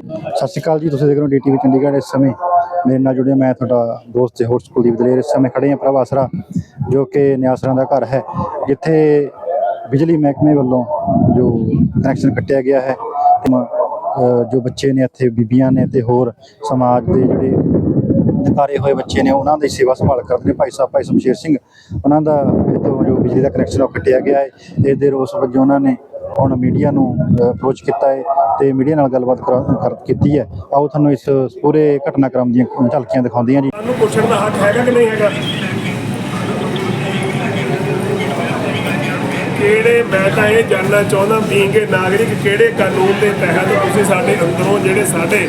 ਸਤਿ ਸ਼੍ਰੀ ਅਕਾਲ ਜੀ, ਤੁਸੀਂ ਦੇਖ ਰਹੇ ਹੋ ਡੀਟੀਵੀ ਚੰਡੀਗੜ੍ਹ। ਇਸ ਸਮੇਂ ਮੇਰੇ ਨਾਲ ਜੁੜਿਆ ਮੈਂ ਤੁਹਾਡਾ ਦੋਸਤ ਤੇ ਹੋਰ ਕੁਲਦੀਪ ਦਲੇਰ। ਇਸ ਸਮੇਂ ਖੜੇ ਹਾਂ ਪ੍ਰਭ ਜੋ ਕਿ ਨਿਆਸਰਾਂ ਦਾ ਘਰ ਹੈ, ਜਿੱਥੇ ਬਿਜਲੀ ਮਹਿਕਮੇ ਵੱਲੋਂ ਜੋ ਕਨੈਕਸ਼ਨ ਕੱਟਿਆ ਗਿਆ ਹੈ ਜੋ ਬੱਚੇ ਨੇ ਇੱਥੇ, ਬੀਬੀਆਂ ਨੇ ਤੇ ਹੋਰ ਸਮਾਜ ਦੇ ਜਿਹੜੇ ਨਕਾਰੇ ਹੋਏ ਬੱਚੇ ਨੇ, ਉਹਨਾਂ ਦੀ ਸੇਵਾ ਸੰਭਾਲ ਕਰਦੇ ਨੇ ਭਾਈ ਸਾਹਿਬ, ਭਾਈ ਸ਼ਮਸ਼ੇਰ ਸਿੰਘ, ਉਹਨਾਂ ਦਾ ਇੱਥੋਂ ਜੋ ਬਿਜਲੀ ਦਾ ਕਨੈਕਸ਼ਨ ਉਹ ਕੱਟਿਆ ਗਿਆ ਹੈ। ਇਸ ਦੇ ਰੋਸ ਵਜੋਂ ਉਹਨਾਂ ਨੇ ਹੁਣ ਮੀਡੀਆ ਨੂੰ ਅਪਰੋਚ ਕੀਤਾ ਹੈ ਤੇ ਮੀਡੀਆ ਨਾਲ ਗੱਲਬਾਤ ਕਰ ਕੀਤੀ ਹੈ। ਆਓ ਤੁਹਾਨੂੰ ਇਸ ਪੂਰੇ ਘਟਨਾਕ੍ਰਮ ਦੀਆਂ ਝਲਕੀਆਂ ਦਿਖਾਉਂਦੀਆਂ ਜੀ। ਸਾਨੂੰ ਪੁੱਛਣ ਦਾ ਹੱਕ ਹੈਗਾ ਕਿ ਨਹੀਂ ਹੈਗਾ? ਕਿਹੜੇ, ਮੈਂ ਤਾਂ ਇਹ ਜਾਣਨਾ ਚਾਹੁੰਦਾ ਬੀਂਗੇ ਨਾਗਰਿਕ ਕਿਹੜੇ ਕਾਨੂੰਨ ਦੇ ਤਹਿਤ ਤੁਸੀਂ ਸਾਡੇ ਅੰਦਰੋਂ ਜਿਹੜੇ ਸਾਡੇ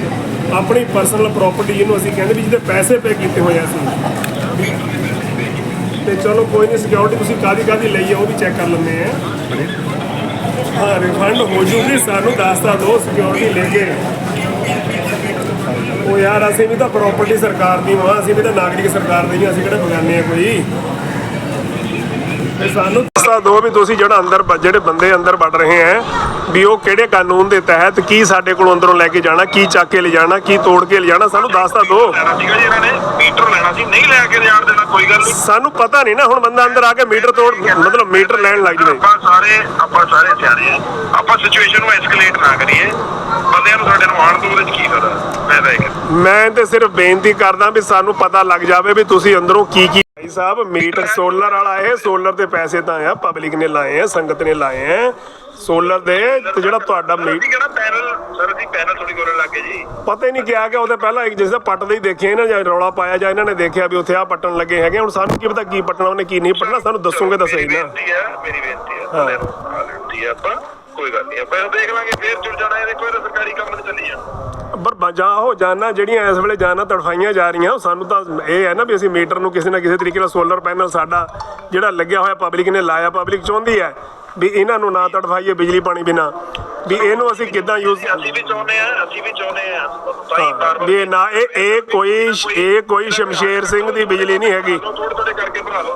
ਆਪਣੀ ਪਰਸਨਲ ਪ੍ਰਾਪਰਟੀ ਜਿਹਨੂੰ ਅਸੀਂ ਕਹਿੰਦੇ ਵੀ ਜਿਹਦੇ ਪੈਸੇ ਪੇ ਕੀਤੇ ਹੋਏ ਆ ਅਸੀਂ। ਤੇ ਚਲੋ ਕੋਈ ਨਹੀਂ ਸਿਕਿਉਰਿਟੀ ਤੁਸੀਂ ਕਾਦੀ ਕਾਦੀ ਲਈ ਆ, ਉਹ ਵੀ ਚੈੱਕ ਕਰ ਲੈਂਦੇ ਆ। ਹਾਂ ਰਿਫੰਡ ਹੋ ਜੂਗੀ, ਸਾਨੂੰ ਦੱਸਤਾ ਦਿਓ ਸਿਕਿਉਰਿਟੀ ਲੈ ਕੇ। ਉਹ ਯਾਰ, ਅਸੀਂ ਵੀ ਤਾਂ ਪ੍ਰਾਪਰਟੀ ਸਰਕਾਰ ਦੀ ਵਾਂ, ਅਸੀਂ ਵੀ ਤਾਂ ਨਾਗਰਿਕ ਸਰਕਾਰ ਦੇ ਹੀ ਅਸੀਂ ਕਿਹੜੇ ਬਗਾਨੇ ਆ ਕੋਈ? ਤੇ ਸਾਨੂੰ ਦੱਸਾ ਦੋ ਵੀ ਤੁਸੀਂ ਜਿਹੜਾ ਅੰਦਰ ਜਿਹੜੇ ਬੰਦੇ ਅੰਦਰ ਵੜ ਰਹੇ ਹੈ ਵੀ ਉਹ ਕਿਹੜੇ ਕਾਨੂੰਨ ਦੇ ਤਹਿਤ ਕੀ ਸਾਡੇ ਕੋਲ ਅੰਦਰੋਂ ਲੈ ਕੇ ਜਾਣਾ ਕੀ ਚੱਕ ਕੇ ਲੈ ਜਾਣਾ ਕੀ ਤੋੜ ਕੇ ਲੈ ਜਾਣਾ ਸਾਨੂੰ ਦੱਸਦਾ ਦੋ। ਲੈਣਾ ਸੀਗਾ ਜੀ ਇਹਨਾਂ ਨੇ ਮੀਟਰ ਲੈਣਾ ਸੀ ਨਹੀਂ ਲੈ ਕੇ ਜਾਣ ਦੇਣਾ ਕੋਈ ਗੱਲ ਨਹੀਂ। ਸਾਨੂੰ ਪਤਾ ਨਹੀਂ ਨਾ ਹੁਣ ਬੰਦਾ ਅੰਦਰ ਆ ਕੇ ਮੀਟਰ ਤੋੜ ਮਤਲਬ ਮੀਟਰ ਲੈਣ ਲੱਗ ਜਵੇ। ਆਪਾਂ ਸਾਰੇ ਆਪਾਂ ਸਾਰੇ ਸਿਆਣੇ ਆ। ਆਪਾਂ ਸਿਚੁਏਸ਼ਨ ਨੂੰ ਐਸਕੇਲੇਟ ਨਾ ਕਰੀਏ। ਬੰਦਿਆਂ ਨੂੰ ਸਾਡੇ ਨੂੰ ਆਣ ਤੋਂ ਉਹਦੇ ਚ ਕੀ ਫਾਇਦਾ? ਮੈਂ ਤਾਂ ਇਹ ਕਹਿੰਦਾ ਮੈਂ ਤੇ ਸਿਰਫ ਬੇਨਤੀ ਕਰਦਾ ਵੀ ਸਾਨੂੰ ਪਤਾ ਲੱਗ ਜਾਵੇ ਵੀ ਤੁਸੀਂ ਅੰਦਰੋਂ ਕੀ ਕੀ ਭਾਈ ਸਾਹਿਬ ਮੀਟਰ ਸੋਲਰ ਵਾਲਾ ਇਹ ਸੋਲਰ ਦੇ ਪੈਸੇ ਤਾਂ ਆ ਪਬਲਿਕ ਨੇ ਲਾਏ ਆ ਸੰਗਤ ਨੇ ਲਾਏ ਆ। ਸੋਲਰ ਦੇ ਤੇ ਜਿਹੜਾ ਤੁਹਾਡਾ ਮੀ ਅਸੀਂ ਕਹਿੰਦਾ ਪੈਨਲ ਸਰ ਅਸੀਂ ਪੈਨਲ ਥੋੜੀ ਕਰਨ ਲੱਗੇ ਜੀ। ਪਤਾ ਹੀ ਨਹੀਂ ਕਿਹਾ ਕਿ ਉਹਦੇ ਪਹਿਲਾਂ ਇੱਕ ਜਿਸ ਦਾ ਪੱਟਦੇ ਹੀ ਦੇਖੇ ਨਾ ਜਾਂ ਰੌਲਾ ਪਾਇਆ ਜਾਂ ਇਹਨਾਂ ਨੇ ਦੇਖਿਆ ਵੀ ਉੱਥੇ ਆ ਪੱਟਣ ਲੱਗੇ ਹੈਗੇ ਹੁਣ ਸਾਨੂੰ ਕੀ ਪਤਾ ਕੀ ਪੱਟਣਾ ਉਹਨੇ ਕੀ ਨਹੀਂ ਪੱਟਣਾ ਸਾਨੂੰ ਦੱਸੋਗੇ ਤਾਂ ਸਹੀ ਮੇਰੀ ਨਾ। ਮੇਰੀ ਬੇਨਤੀ ਹੈ ਆ ਬੇਨਤੀ ਹੈ ਆਪਾਂ ਕੋਈ ਗੱਲ ਨਹੀਂ ਆਪਾਂ ਦੇਖ ਲਾਂਗੇ, ਫੇਰ ਜੁੜ ਜਾਣਾ ਇਹ ਦੇਖੋ ਸਰਕਾਰੀ ਕੰਮ ਤੇ ਚੱਲੀ ਆ ਪਰ ਬ- ਜਾਂ ਉਹ ਜਾਨਾਂ, ਜਿਹੜੀਆਂ ਇਸ ਵੇਲੇ ਜਾਨਾਂ ਤੜਫਾਈਆਂ ਜਾ ਰਹੀਆਂ ਸਾਨੂੰ ਤਾਂ ਇਹ ਹੈ ਨਾ ਵੀ ਅਸੀਂ ਮੀਟਰ ਨੂੰ ਕਿਸੇ ਨਾ ਕਿਸੇ ਤਰੀਕੇ ਨਾਲ ਸੋਲਰ ਪੈਨਲ ਸਾਡਾ ਜਿਹੜਾ ਲੱਗਿਆ ਹੋਇਆ ਪਬਲਿਕ ਨੇ ਲਾਇਆ ਪਬਲਿਕ ਚਾਹੁੰਦੀ ਹੈ। ਵੀ ਇਹਨਾਂ ਨੂੰ ਨਾ ਤੜਫਾਈਏ ਬਿਜਲੀ ਪਾਣੀ ਬਿਨਾ। ਵੀ ਇਹਨੂੰ ਅਸੀਂ ਕਿੱਦਾਂ ਯੂਜ਼ ਅਸੀਂ ਵੀ ਚਾਹੁੰਦੇ ਆ ਅਸੀਂ ਵੀ ਚਾਹੁੰਦੇ ਆ ਹੀ ਬਾਰ ਵੀ ਇਹ ਨਾ ਇਹ ਇਹ ਕੋਈ ਇਹ ਕੋਈ ਸ਼ਮਸ਼ੇਰ ਸਿੰਘ ਦੀ ਬਿਜਲੀ ਨਹੀਂ ਹੈਗੀ। ਥੋੜੇ ਥੋੜੇ ਕਰਕੇ ਭਰਾ ਲਓ।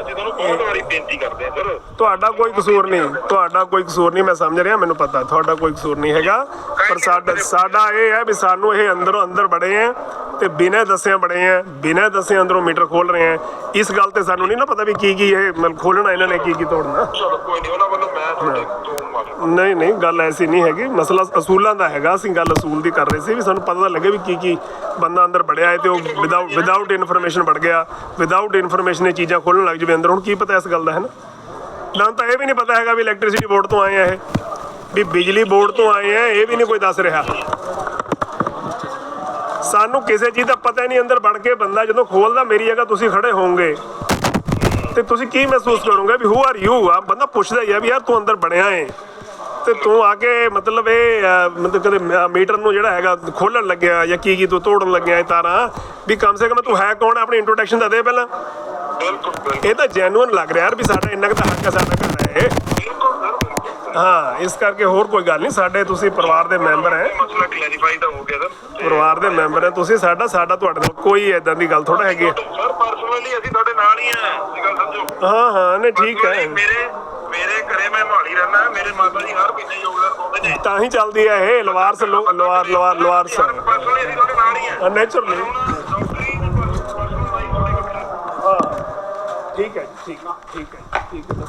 ਅਸੀਂ ਤੁਹਾਨੂੰ ਬਹੁਤ ਵਾਰੀ ਬੇਨਤੀ ਕਰਦੇ ਆ ਸਰ ਤੁਹਾਡਾ ਕੋਈ ਕਸੂਰ ਨਹੀਂ। ਤੁਹਾਡਾ ਕੋਈ ਕਸੂਰ ਨਹੀਂ ਮੈਂ ਸਮਝ ਰਿਹਾ ਮੈਨੂੰ ਪਤਾ। ਤੁਹਾਡਾ ਕੋਈ ਕਸੂਰ ਨਹੀਂ ਹੈਗਾ। ਪਰ ਸਾਡਾ ਸਾਡਾ ਇਹ ਹੈ ਵੀ ਸਾਨੂੰ ਇਹ ਅੰਦਰੋਂ ਅੰਦਰ ਬੜੇ ਆ ਤੇ ਬਿਨਾਂ ਦੱਸਿਆ ਬੜੇ ਆ ਬਿਨਾਂ ਦੱਸੇ ਅੰਦਰੋਂ ਮੀਟਰ ਖੋਲ ਰਹੇ ਆ ਇਸ ਗੱਲ ਤੇ ਸਾਨੂੰ ਨਹੀਂ ਨਾ ਪਤਾ ਵੀ ਕੀ ਕੀ ਇਹ ਮਤਲਬ ਖੋਲਣਾ ਇਹਨਾਂ ਨੇ ਕੀ ਕੀ ਤੋੜਨਾ। ਚਲੋ ਕੋਈ ਨਹੀਂ ਉਹਨਾਂ ਵੱਲੋਂ ਮੈਂ ਤੁਹਾਡੇ ਤੋਂ ਮਾਫੀ ਨਹੀਂ ਨਹੀਂ ਗੱਲ ਐਸੀ ਨਹੀਂ ਹੈਗੀ। ਮਸਲਾ ਅਸੂਲਾਂ ਦਾ ਹੈਗਾ ਅਸੀਂ ਗੱਲ ਅਸੂਲ ਦੀ ਕਰ ਰਹੇ ਸੀ ਵੀ ਸਾਨੂੰ ਪਤਾ ਤਾਂ ਲੱਗੇ ਵੀ ਕੀ ਕੀ ਬੰਦਾ ਅੰਦਰ ਵੜਿਆ ਹੈ ਤੇ ਉਹ ਵਿਦਆਊਟ ਵਿਦਆਊਟ ਇਨਫੋਰਮੇਸ਼ਨ ਵੜ ਗਿਆ। ਵਿਦਆਊਟ ਇਨਫੋਰਮੇਸ਼ਨ ਇਹ ਚੀਜ਼ਾਂ ਖੋਲਣ ਲੱਗ ਜਵੇ ਅੰਦਰ। ਹੁਣ ਕੀ ਪਤਾ ਇਸ ਗੱਲ ਦਾ ਹੈ ਨਾ ਨਾ ਤਾਂ ਇਹ ਵੀ ਨਹੀਂ ਪਤਾ ਹੈਗਾ ਵੀ ਇਲੈਕਟ੍ਰਿਸਿਟੀ ਬੋਰਡ ਤੋਂ ਆਏ ਆ ਇਹ। ਵੀ ਬਿਜਲੀ ਬੋਰਡ ਤੋਂ ਆਏ ਆ ਇਹ ਵੀ ਨਹੀਂ ਕੋਈ ਦੱਸ ਰਿਹਾ। ਸਾਨੂੰ ਕਿਸੇ ਚੀਜ਼ ਦਾ ਪਤਾ ਹੀ ਨਹੀਂ ਅੰਦਰ ਵੜ ਕੇ ਬੰਦਾ ਜਦੋਂ ਖੋਲਦਾ ਮੇਰੀ ਜਗ੍ਹਾ ਤੁਸੀਂ ਖੜੇ ਹੋਵੋਗੇ। ਤੇ ਤੁਸੀਂ ਕੀ ਮਹਿਸੂਸ ਕਰੋਗੇ ਵੀ ਹੂ ਆਰ ਯੂ ਆ ਬੰਦਾ ਪੁੱਛਦਾ ਹੀ ਆ ਵੀ ਯਾਰ ਤੂੰ ਅੰਦਰ ਬਣਿਆ ਏ। ਤੇ ਤੂੰ ਆ ਕੇ ਮਤਲਬ ਇਹ ਮਤਲਬ ਕਦੇ ਮੀਟਰ ਨੂੰ ਜਿਹੜਾ ਹੈਗਾ ਖੋਲਣ ਲੱਗਿਆ ਜਾਂ ਕੀ ਕੀ ਤੂੰ ਤੋੜਨ ਲੱਗਿਆ ਇਹ ਤਾਰਾਂ। ਵੀ ਕਮ ਸੇ ਕਮ ਤੂੰ ਹੈ ਕੌਣ? ਆਪਣੀ ਇੰਟਰੋਡਕਸ਼ਨ ਤਾਂ ਦੇ ਪਹਿਲਾਂ। ਬਿਲਕੁਲ ਇਹ ਤਾਂ ਜੈਨੂਇਨ ਲੱਗ ਰਿਹਾ ਯਾਰ ਵੀ ਸਾਡਾ ਇੰਨਾ ਕੁ ਤਾਂ ਹੱਕ ਹੈ ਸਾਡਾ ਘਰ ਹੈ ਇਹ ਬਿਲਕੁਲ ਸਰ ਬਿਲਕੁਲ ਹਾਂ ਇਸ ਕਰਕੇ ਹੋਰ ਕੋਈ ਗੱਲ ਨਹੀਂ ਸਾਡੇ ਤੁਸੀਂ ਪਰਿਵਾਰ ਦੇ ਮੈਂਬਰ ਹੈ। ਮਸਲਾ ਕਲੈਰੀਫਾਈ ਤਾਂ ਹੋ ਗਿਆ ਸਰ। ਪਰਿਵਾਰ ਦੇ ਮੈਂਬਰ ਹੈ ਤੁਸੀਂ ਸਾਡਾ ਸਾਡਾ ਤੁਹਾਡੇ ਨਾਲ ਕੋਈ ਐਦਾਂ ਦੀ ਗੱਲ ਥੋੜਾ ਹੈਗੀ ਹੈ। ਸਰ ਪਰਸਨਲੀ ਅਸੀਂ ਤੁਹਾਡੇ ਨਾਲ ਹੀ ਆ ਇਹ ਗੱਲ ਸਮਝੋ। ਹਾਂ ਹਾਂ ਨਹੀਂ ਠੀਕ ਹੈ। ਮੇਰੇ ਮੇਰੇ ਘਰੇ ਮੈਂ ਮਾਲੀ ਰਹਿਣਾ ਮੇਰੇ ਮਾਤਾ ਜੀ ਹਰ ਮਹੀਨੇ ਯੋਗਦਾਨ ਪਾਉਂਦੇ ਨੇ। ਤਾਂ ਹੀ ਚੱਲਦੀ ਹੈ ਇਹ ਲਵਾਰਸ ਲਵਾਰ ਲਵਾਰ ਲਵਾਰਸ। ਸਰ ਪਰਸਨਲੀ ਅਸੀਂ ਤੁਹਾਡੇ ਨਾਲ ਹੀ ਆ ਨੇਚਰਲੀ ਠੀਕ ਹੈ ਜੀ, ਠੀਕ ਹੈ ਠੀਕ ਹੈ। ਠੀਕ ਹੈ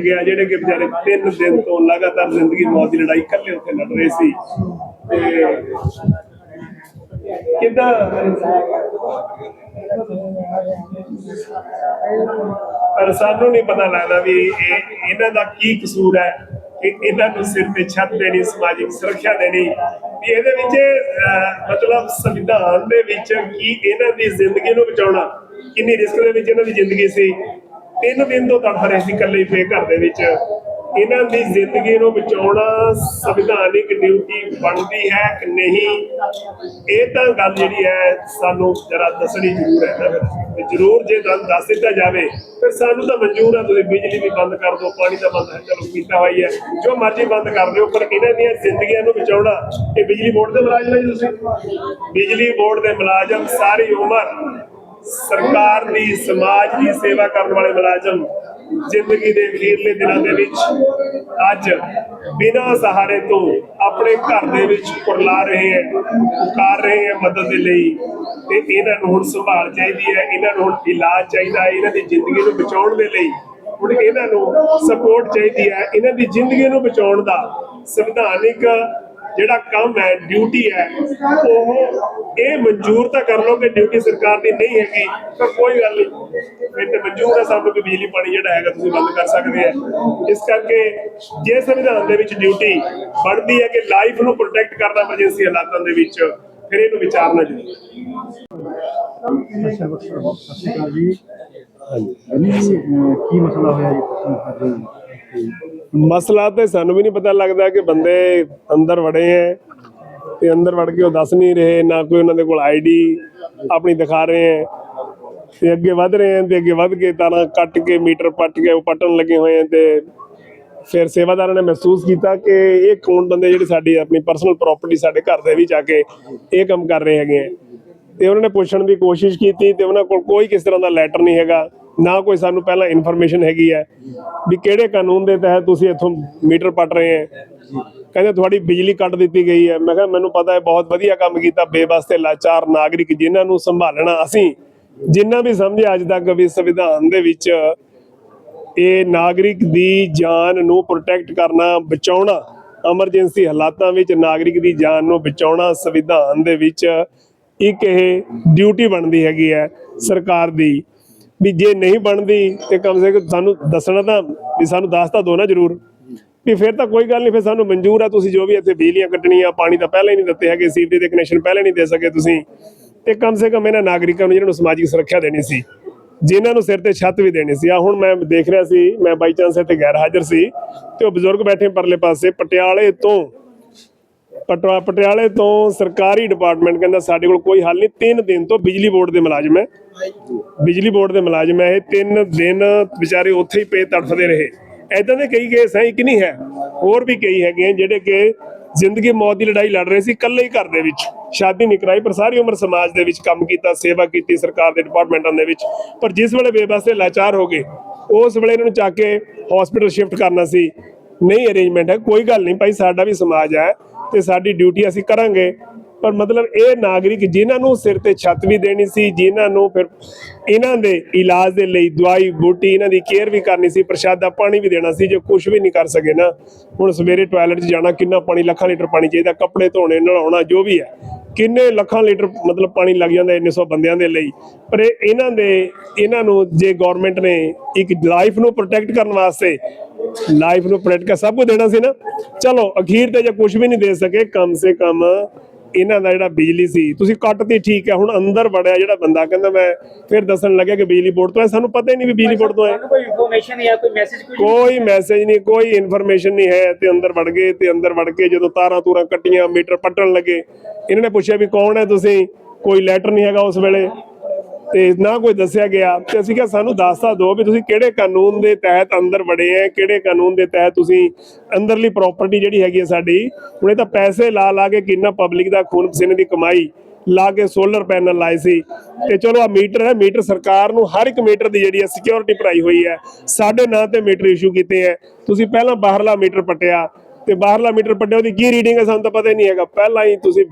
ਗਿਆ। ਜਿਹੜੇ ਕਿ ਵਿਚਾਰੇ ਤਿੰਨ ਦਿਨ ਤੋਂ ਲਗਾਤਾਰ ਜ਼ਿੰਦਗੀ ਮੌਤ ਦੀ ਲੜਾਈ ਇਕੱਲੇ ਉੱਥੇ ਲੜ ਰਹੇ ਸੀ। ਤੇ ਕਿੱਦਾਂ ਪਰ ਸਾਨੂੰ ਨਹੀਂ ਪਤਾ ਲੱਗਦਾ ਵੀ ਇਹ ਇਹਨਾਂ ਦਾ ਕੀ ਕਸੂਰ ਹੈ ਕਿ ਇਹਨਾਂ ਨੂੰ ਸਿਰ ਤੇ ਛੱਤ ਦੇਣੀ, ਸਮਾਜਿਕ ਸੁਰੱਖਿਆ ਦੇਣੀ। ਵੀ ਇਹਦੇ ਵਿੱਚ ਮਤਲਬ ਸੰਵਿਧਾਨ ਦੇ ਵਿੱਚ ਕੀ ਇਹਨਾਂ ਦੀ ਜ਼ਿੰਦਗੀ ਨੂੰ ਬਚਾਉਣਾ, ਕਿੰਨੀ ਰਿਸਕ ਦੇ ਵਿੱਚ ਇਹਨਾਂ ਦੀ ਜ਼ਿੰਦਗੀ ਸੀ। ਤਿੰਨ ਦਿਨ ਤੋਂ ਤੜਫ ਰਹੇ ਸੀ ਇਕੱਲੇ ਫੇਰ ਘਰ ਦੇ ਵਿੱਚ। ਇਹਨਾਂ ਦੀ ਜ਼ਿੰਦਗੀ ਨੂੰ ਬਚਾਉਣਾ ਸੰਵਿਧਾਨਿਕ ਡਿਊਟੀ ਬਣਦੀ ਹੈ ਕਿ ਨਹੀਂ? ਇਹ ਤਾਂ ਗੱਲ ਜਿਹੜੀ ਹੈ ਸਾਨੂੰ ਜਰਾ ਦੱਸਣੀ ਜ਼ਰੂਰ ਹੈ। ਨਾ ਤੇ ਜ਼ਰੂਰ ਜੇ ਗੱਲ ਦੱਸ ਦਿੱਤਾ ਜਾਵੇ, ਫਿਰ ਸਾਨੂੰ ਤਾਂ ਮਨਜ਼ੂਰ ਹੈ ਤੁਸੀਂ ਬਿਜਲੀ ਵੀ ਬੰਦ ਕਰ ਦਿਓ, ਪਾਣੀ ਤਾਂ ਬੰਦ ਹੈ, ਚਲੋ ਕੀਤਾ ਹੋਈ ਹੈ। ਜੋ ਮਰਜ਼ੀ ਬੰਦ ਕਰ ਦਿਓ, ਪਰ ਇਹਨਾਂ ਦੀਆਂ ਜ਼ਿੰਦਗੀਆਂ ਨੂੰ ਬਚਾਉਣਾ, ਇਹ ਬਿਜਲੀ ਬੋਰਡ ਦੇ ਮੁਲਾਜ਼ਮ ਹੈ ਤੁਸੀਂ? ਬਿਜਲੀ ਬੋਰਡ ਦੇ ਮੁਲਾਜ਼ਮ ਸਾਰੀ ਉਮਰ ਸਰਕਾਰ ਦੀ, ਸਮਾਜ ਦੀ ਸੇਵਾ ਕਰਨ ਵਾਲੇ ਮੁਲਾਜ਼ਮ ਜ਼ਿੰਦਗੀ ਦੇ ਅਖੀਰਲੇ ਦਿਨਾਂ ਦੇ ਵਿੱਚ ਅੱਜ ਬਿਨਾਂ ਸਹਾਰੇ ਤੋਂ ਆਪਣੇ ਘਰ ਦੇ ਵਿੱਚ ਕੁਰਲਾ ਰਹੇ ਹੈ, ਪੁਕਾਰ ਰਹੇ ਹੈ ਮਦਦ ਦੇ ਲਈ ਤੇ ਇਹਨਾਂ ਨੂੰ ਹੁਣ ਸੰਭਾਲ ਚਾਹੀਦੀ ਹੈ, ਇਹਨਾਂ ਨੂੰ ਹੁਣ ਇਲਾਜ ਚਾਹੀਦਾ ਹੈ, ਇਹਨਾਂ ਦੀ ਜ਼ਿੰਦਗੀ ਨੂੰ ਬਚਾਉਣ ਦੇ ਲਈ ਹੁਣ ਇਹਨਾਂ ਨੂੰ ਸਪੋਰਟ ਚਾਹੀਦੀ ਹੈ, ਇਹਨਾਂ ਦੀ ਜ਼ਿੰਦਗੀ ਨੂੰ ਬਚਾਉਣ ਦਾ ਸੰਵਿਧਾਨਿਕ ਜਿਹੜਾ ਕੰਮ ਹੈ ਡਿਊਟੀ ਹੈ, ਉਹ ਇਹ ਮਨਜ਼ੂਰ ਤਾਂ ਕਰ ਲਓ ਕਿ ਡਿਊਟੀ ਸਰਕਾਰ ਦੀ ਨਹੀਂ ਹੈਗੀ, ਤਾਂ ਕੋਈ ਗੱਲ ਨਹੀਂ। ਫਿਰ ਤੇ ਮਨਜ਼ੂਰ ਹੈ, ਸਾਨੂੰ ਕਿ ਬਿਜਲੀ ਪਾਣੀ ਜਿਹੜਾ ਹੈਗਾ ਤੁਸੀਂ ਬੰਦ ਕਰ ਸਕਦੇ ਆ ਇਸ ਕਰਕੇ ਜੇ ਸੰਵਿਧਾਨ ਦੇ ਵਿੱਚ ਡਿਊਟੀ ਬਣਦੀ ਹੈ ਕਿ ਲਾਈਫ ਨੂੰ ਪ੍ਰੋਟੈਕਟ ਕਰਨਾ ਐਮਰਜੈਂਸੀ ਹਾਲਾਤਾਂ ਦੇ ਵਿੱਚ, ਫਿਰ ਇਹਨੂੰ ਵਿਚਾਰਨਾ ਜ਼ਰੂਰੀ ਹੈ ਸਤਿ ਸ਼੍ਰੀ ਅਕਾਲ ਜੀ। ਹਾਂਜੀ। ਕੀ ਮਸਲਾ ਹੋਇਆ ਜੀ? ਮਸਲਾ ਤੇ ਸਾਨੂੰ ਵੀ ਨਹੀਂ ਪਤਾ ਲੱਗਦਾ ਕਿ ਬੰਦੇ ਅੰਦਰ ਵੜੇ ਹੈ ਤੇ ਅੰਦਰ ਵੜ ਕੇ ਉਹ ਦੱਸ ਨਹੀਂ ਰਹੇ, ਨਾ ਕੋਈ ਉਹਨਾਂ ਦੇ ਕੋਲ ਆਈਡੀ ਆਪਣੀ ਦਿਖਾ ਰਹੇ ਹੈ ਤੇ ਅੱਗੇ ਵਧ ਰਹੇ ਹੈ ਤੇ ਅੱਗੇ ਵਧ ਕੇ ਤਾਰਾਂ ਕੱਟ ਕੇ, ਮੀਟਰ ਪੱਟ ਕੇ, ਉਹ ਪਟਣ ਲੱਗੇ ਹੋਏ ਹੈ ਤੇ ਫਿਰ ਸੇਵਾਦਾਰਾਂ ਨੇ ਮਹਿਸੂਸ ਕੀਤਾ ਕਿ ਇਹ ਕੌਣ ਬੰਦੇ ਜਿਹੜੇ ਸਾਡੀ ਆਪਣੀ ਪਰਸਨਲ ਪ੍ਰਾਪਰਟੀ ਸਾਡੇ ਘਰ ਦੇ ਵਿੱਚ ਆ ਕੇ ਇਹ ਕੰਮ ਕਰ ਰਹੇ ਹੈਗੇ ਹੈ। ਤੇ ਉਹਨਾਂ ਨੇ ਪੁੱਛਣ ਦੀ ਕੋਸ਼ਿਸ਼ ਕੀਤੀ ਤੇ ਉਹਨਾਂ ਕੋਲ ਕੋਈ ਕਿਸ ਤਰ੍ਹਾਂ ਦਾ ਲੈਟਰ ਨਹੀਂ ਹੈਗਾ। ਨਾ ਕੋਈ ਸਾਨੂੰ ਪਹਿਲਾਂ ਇਨਫੋਰਮੇਸ਼ਨ ਹੈਗੀ ਹੈ ਵੀ ਕਿਹੜੇ ਕਾਨੂੰਨ ਦੇ ਤਹਿਤ ਤੁਸੀਂ ਇੱਥੋਂ ਮੀਟਰ ਪਟ ਰਹੇ ਹੈ। ਕਹਿੰਦੇ ਤੁਹਾਡੀ ਬਿਜਲੀ ਕੱਟ ਦਿੱਤੀ ਗਈ ਹੈ। ਮੈਂ ਕਿਹਾ, ਮੈਨੂੰ ਪਤਾ ਹੈ, ਬਹੁਤ ਵਧੀਆ ਕੰਮ ਕੀਤਾ। ਬੇਬਸ ਲਾਚਾਰ ਨਾਗਰਿਕ ਜਿਨ੍ਹਾਂ ਨੂੰ ਸੰਭਾਲਣਾ ਅਸੀਂ ਜਿੰਨਾ ਵੀ ਸਮਝਿਆ ਅੱਜ ਤੱਕ ਵੀ ਸੰਵਿਧਾਨ ਦੇ ਵਿੱਚ ਇਹ ਨਾਗਰਿਕ ਦੀ ਜਾਨ ਨੂੰ ਪ੍ਰੋਟੈਕਟ ਕਰਨਾ, ਬਚਾਉਣਾ ਐਮਰਜੈਂਸੀ ਹਾਲਾਤਾਂ ਵਿੱਚ ਨਾਗਰਿਕ ਦੀ ਜਾਨ ਨੂੰ ਬਚਾਉਣਾ ਸੰਵਿਧਾਨ ਦੇ ਵਿੱਚ ਇੱਕ ਇਹ ਡਿਊਟੀ ਬਣਦੀ ਹੈਗੀ ਹੈ ਸਰਕਾਰ ਦੀ। ਵੀ ਜੇ ਨਹੀਂ ਬਣਦੀ ਤੇ ਕਮ ਸੇ ਕਮ ਸਾਨੂੰ ਦੱਸਣਾ ਤਾਂ, ਵੀ ਸਾਨੂੰ ਦੱਸ ਤਾਂ ਦੋ ਨਾ ਜ਼ਰੂਰ। ਵੀ ਫਿਰ ਤਾਂ ਕੋਈ ਗੱਲ ਨਹੀਂ, ਫਿਰ ਸਾਨੂੰ ਮਨਜ਼ੂਰ ਆ ਤੁਸੀਂ ਜੋ ਵੀ ਇੱਥੇ ਬਿਜਲੀਆਂ ਕੱਟਣੀਆਂ, ਪਾਣੀ ਤਾਂ ਪਹਿਲਾਂ ਹੀ ਨਹੀਂ ਦਿੱਤੇ ਹੈਗੇ, ਸੀਵਰੇਜ ਦੇ ਕਨੈਕਸ਼ਨ ਪਹਿਲਾਂ ਨਹੀਂ ਦੇ ਸਕੇ ਤੁਸੀਂ। ਤੇ ਕਮ ਸੇ ਕਮ ਇਹਨਾਂ ਨਾਗਰਿਕਾਂ ਨੂੰ, ਜਿਹਨਾਂ ਨੂੰ ਸਮਾਜਿਕ ਸੁਰੱਖਿਆ ਦੇਣੀ ਸੀ, ਜਿਨ੍ਹਾਂ ਨੂੰ ਸਿਰ ਤੇ ਛੱਤ ਵੀ ਦੇਣੀ ਸੀ। ਆ ਹੁਣ ਮੈਂ ਦੇਖ ਰਿਹਾ ਸੀ, ਮੈਂ ਬਾਈ ਚਾਂਸ ਇੱਥੇ ਗੈਰ ਹਾਜ਼ਰ ਸੀ, ਤੇ ਉਹ ਬਜ਼ੁਰਗ ਬੈਠੇ ਪਰਲੇ ਪਾਸੇ, ਪਟਿਆਲੇ ਤੋਂ ਪਟਵਾ ਪਟਿਆਲੇ ਤੋਂ ਸਰਕਾਰੀ ਡਿਪਾਰਟਮੈਂਟ ਕਹਿੰਦਾ ਸਾਡੇ ਕੋਲ ਕੋਈ ਹੱਲ ਨਹੀਂ, ਤਿੰਨ ਦਿਨ ਤੋਂ ਬਿਜਲੀ ਬੋਰਡ ਦੇ ਮੁਲਾਜ਼ਮ ਹੈ। ਬਿਜਲੀ ਬੋਰਡ ਦੇ ਮੁਲਾਜ਼ਮ ਹੈ ਇਹ, ਤਿੰਨ ਦਿਨ ਵਿਚਾਰੇ ਉੱਥੇ ਹੀ ਪਏ ਤੜਫਦੇ ਰਹੇ। ਐਦਾਂ ਦੇ ਕਈ ਕੇਸ ਹੈ, ਇੱਕ ਨਹੀਂ ਹੈ, ਹੋਰ ਵੀ ਕਈ ਹੈਗੇ ਆ ਜਿਹੜੇ ਕਿ ਜ਼ਿੰਦਗੀ ਮੌਤ ਦੀ ਲੜਾਈ ਲੜ ਰਹੇ ਸੀ ਇਕੱਲੇ ਹੀ ਘਰ ਦੇ ਵਿੱਚ। ਸ਼ਾਦੀ ਨਹੀਂ ਕਰਾਈ, ਪਰ ਸਾਰੀ ਉਮਰ ਸਮਾਜ ਦੇ ਵਿੱਚ ਕੰਮ ਕੀਤਾ, ਸੇਵਾ ਕੀਤੀ ਸਰਕਾਰ ਦੇ ਡਿਪਾਰਟਮੈਂਟਾਂ ਦੇ ਵਿੱਚ। ਪਰ ਜਿਸ ਵੇਲੇ ਬੇਬਸੇ ਲਾਚਾਰ ਹੋ ਗਏ, ਉਸ ਵੇਲੇ ਇਹਨਾਂ ਨੂੰ ਚੱਕ ਕੇ ਹਸਪੀਟਲ ਸ਼ਿਫਟ ਕਰਨਾ ਸੀ। ਨਹੀਂ ਅਰੇਂਜਮੈਂਟ ਹੈ, ਕੋਈ ਗੱਲ ਨਹੀਂ ਭਾਈ, ਸਾਡਾ ਵੀ ਸਮਾਜ ਹੈ। ਤੇ ਸਾਡੀ ਡਿਊਟੀ ਅਸੀਂ ਕਰਾਂਗੇ। ਪਰ ਮਤਲਬ ਇਹ ਨਾਗਰਿਕ ਜਿਨ੍ਹਾਂ ਨੂੰ ਸਿਰ ਤੇ ਛੱਤ ਵੀ ਦੇਣੀ ਸੀ, ਜਿਨ੍ਹਾਂ ਨੂੰ ਫਿਰ ਇਹਨਾਂ ਦੇ ਇਲਾਜ ਦੇ ਲਈ ਦਵਾਈ, ਬੂਟੀ, ਇਹਨਾਂ ਦੀ ਕੇਅਰ ਵੀ ਕਰਨੀ ਸੀ, ਪ੍ਰਸ਼ਾਦਾ ਪਾਣੀ ਵੀ ਦੇਣਾ ਸੀ, ਜੇ ਕੁਝ ਵੀ ਨਹੀਂ ਕਰ ਸਕੇ ਨਾ। ਹੁਣ ਸਵੇਰੇ ਟਾਇਲਟ 'ਚ ਜਾਣਾ, ਕਿੰਨਾ ਪਾਣੀ, ਲੱਖਾਂ ਲੀਟਰ ਪਾਣੀ ਚਾਹੀਦਾ, ਕੱਪੜੇ ਧੋਣੇ ਨਲਾਉਣਾ ਜੋ ਵੀ ਹੈ। ਕਿੰਨੇ ਲੱਖਾਂ ਲੀਟਰ ਮਤਲਬ ਪਾਣੀ ਲੱਗ ਜਾਂਦਾ ਇੰਨੇ ਸੌ ਬੰਦਿਆਂ ਦੇ ਲਈ? ਪਰ ਇਹਨਾਂ ਦੇ, ਇਹਨਾਂ ਨੂੰ ਜੇ ਗਵਰਨਮੈਂਟ ਨੇ ਇੱਕ ਲਾਈਫ ਨੂੰ ਪ੍ਰੋਟੈਕਟ ਕਰਨ ਵਾਸਤੇ ਲਾਈਫ ਨੂੰ ਪ੍ਰੋਟੈਕਟ ਕਰ ਸਭ ਕੁਝ ਦੇਣਾ ਸੀ ਨਾ। ਚਲੋ ਅਖੀਰ ਤੇ ਜੇ ਕੁਝ ਵੀ ਨਹੀਂ ਦੇ ਸਕੇ, ਕਮ ਸੇ ਕਮ ਇਹਨਾਂ ਦਾ ਜਿਹੜਾ ਬਿਜਲੀ ਸੀ ਤੁਸੀਂ ਕੱਟਤੀ ਠੀਕ ਹੈ ਹੁਣ ਅੰਦਰ ਵੜਿਆ ਜਿਹੜਾ ਬੰਦਾ ਕਹਿੰਦਾ ਮੈਂ ਫਿਰ ਦੱਸਣ ਲੱਗਿਆ ਕਿ ਬਿਜਲੀ ਬੋਰਡ ਤੋਂ ਹੈ ਸਾਨੂੰ ਪਤਾ ਹੀ ਨਹੀਂ ਵੀ ਬਿਜਲੀ ਬੋਰਡ ਤੋਂ ਹੈ। ਕੋਈ ਇਨਫੋਰਮੇਸ਼ਨ ਜਾਂ ਕੋਈ ਮੈਸੇਜ ਕੋਈ ਮੈਸੇਜ ਨਹੀਂ ਕੋਈ ਇਨਫੋਰਮੇਸ਼ਨ ਨਹੀਂ ਹੈ ਤੇ ਅੰਦਰ ਵੜ ਗਏ ਤੇ ਅੰਦਰ ਵੜ ਕੇ ਜਦੋਂ ਤਾਰਾਂ ਤੂਰਾਂ ਕੱਟੀਆਂ ਮੀਟਰ ਪੱਟਣ ਲੱਗੇ ਇਹਨਾਂ ਨੇ ਪੁੱਛਿਆ ਵੀ ਕੌਣ ਹੈ ਤੁਸੀਂ? ਕੋਈ ਲੈਟਰ ਨਹੀਂ ਹੈਗਾ ਉਸ ਵੇਲੇ। ਤੇ ਨਾ ਕੋਈ ਦੱਸਿਆ ਗਿਆ। ਤੇ ਅਸੀਂ ਕਿਹਾ, ਸਾਨੂੰ ਦੱਸ ਤਾਂ ਦਿਓ ਵੀ ਤੁਸੀਂ ਕਿਹੜੇ ਕਾਨੂੰਨ ਦੇ ਤਹਿਤ ਅੰਦਰ ਵੜੇ ਹੈ ਕਿਹੜੇ ਕਾਨੂੰਨ ਦੇ ਤਹਿਤ ਤੁਸੀਂ ਅੰਦਰਲੀ ਪ੍ਰਾਪਰਟੀ ਜਿਹੜੀ ਹੈਗੀ ਹੈ ਸਾਡੀ, ਹੁਣ ਇਹ ਤਾਂ ਪੈਸੇ ਲਾ ਲਾ ਕੇ ਕਿੰਨਾ ਪਬਲਿਕ ਦਾ ਖੂਨ ਪਸੀਨੇ ਦੀ ਕਮਾਈ ਲਾ ਕੇ ਸੋਲਰ ਪੈਨਲ ਲਾਏ ਸੀ। ਤੇ ਚਲੋ ਆ ਮੀਟਰ ਹੈ ਮੀਟਰ ਸਰਕਾਰ ਨੂੰ ਹਰ ਇੱਕ ਮੀਟਰ ਦੀ ਜਿਹੜੀ ਹੈ ਸਿਕਿਉਰਿਟੀ ਭਰਾਈ ਹੋਈ ਹੈ, ਸਾਡੇ ਨਾਂ ਤੇ ਮੀਟਰ ਇਸ਼ੂ ਕੀਤੇ ਹੈ। ਤੁਸੀਂ ਪਹਿਲਾਂ ਬਾਹਰਲਾ ਮੀਟਰ ਪਟਿਆ ਤੇ ਬਾਹਰਲਾ ਮੀਟਰ ਪੱਟਿਆ ਉਹਦੀ ਕੀ ਰੀਡਿੰਗ ਹੈ ਸਾਨੂੰ ਤਾਂ ਪਤਾ ਹੀ ਨਹੀਂ ਹੈਗਾ। ਪਹਿਲਾਂ ਹੀ ਤੁਸੀਂ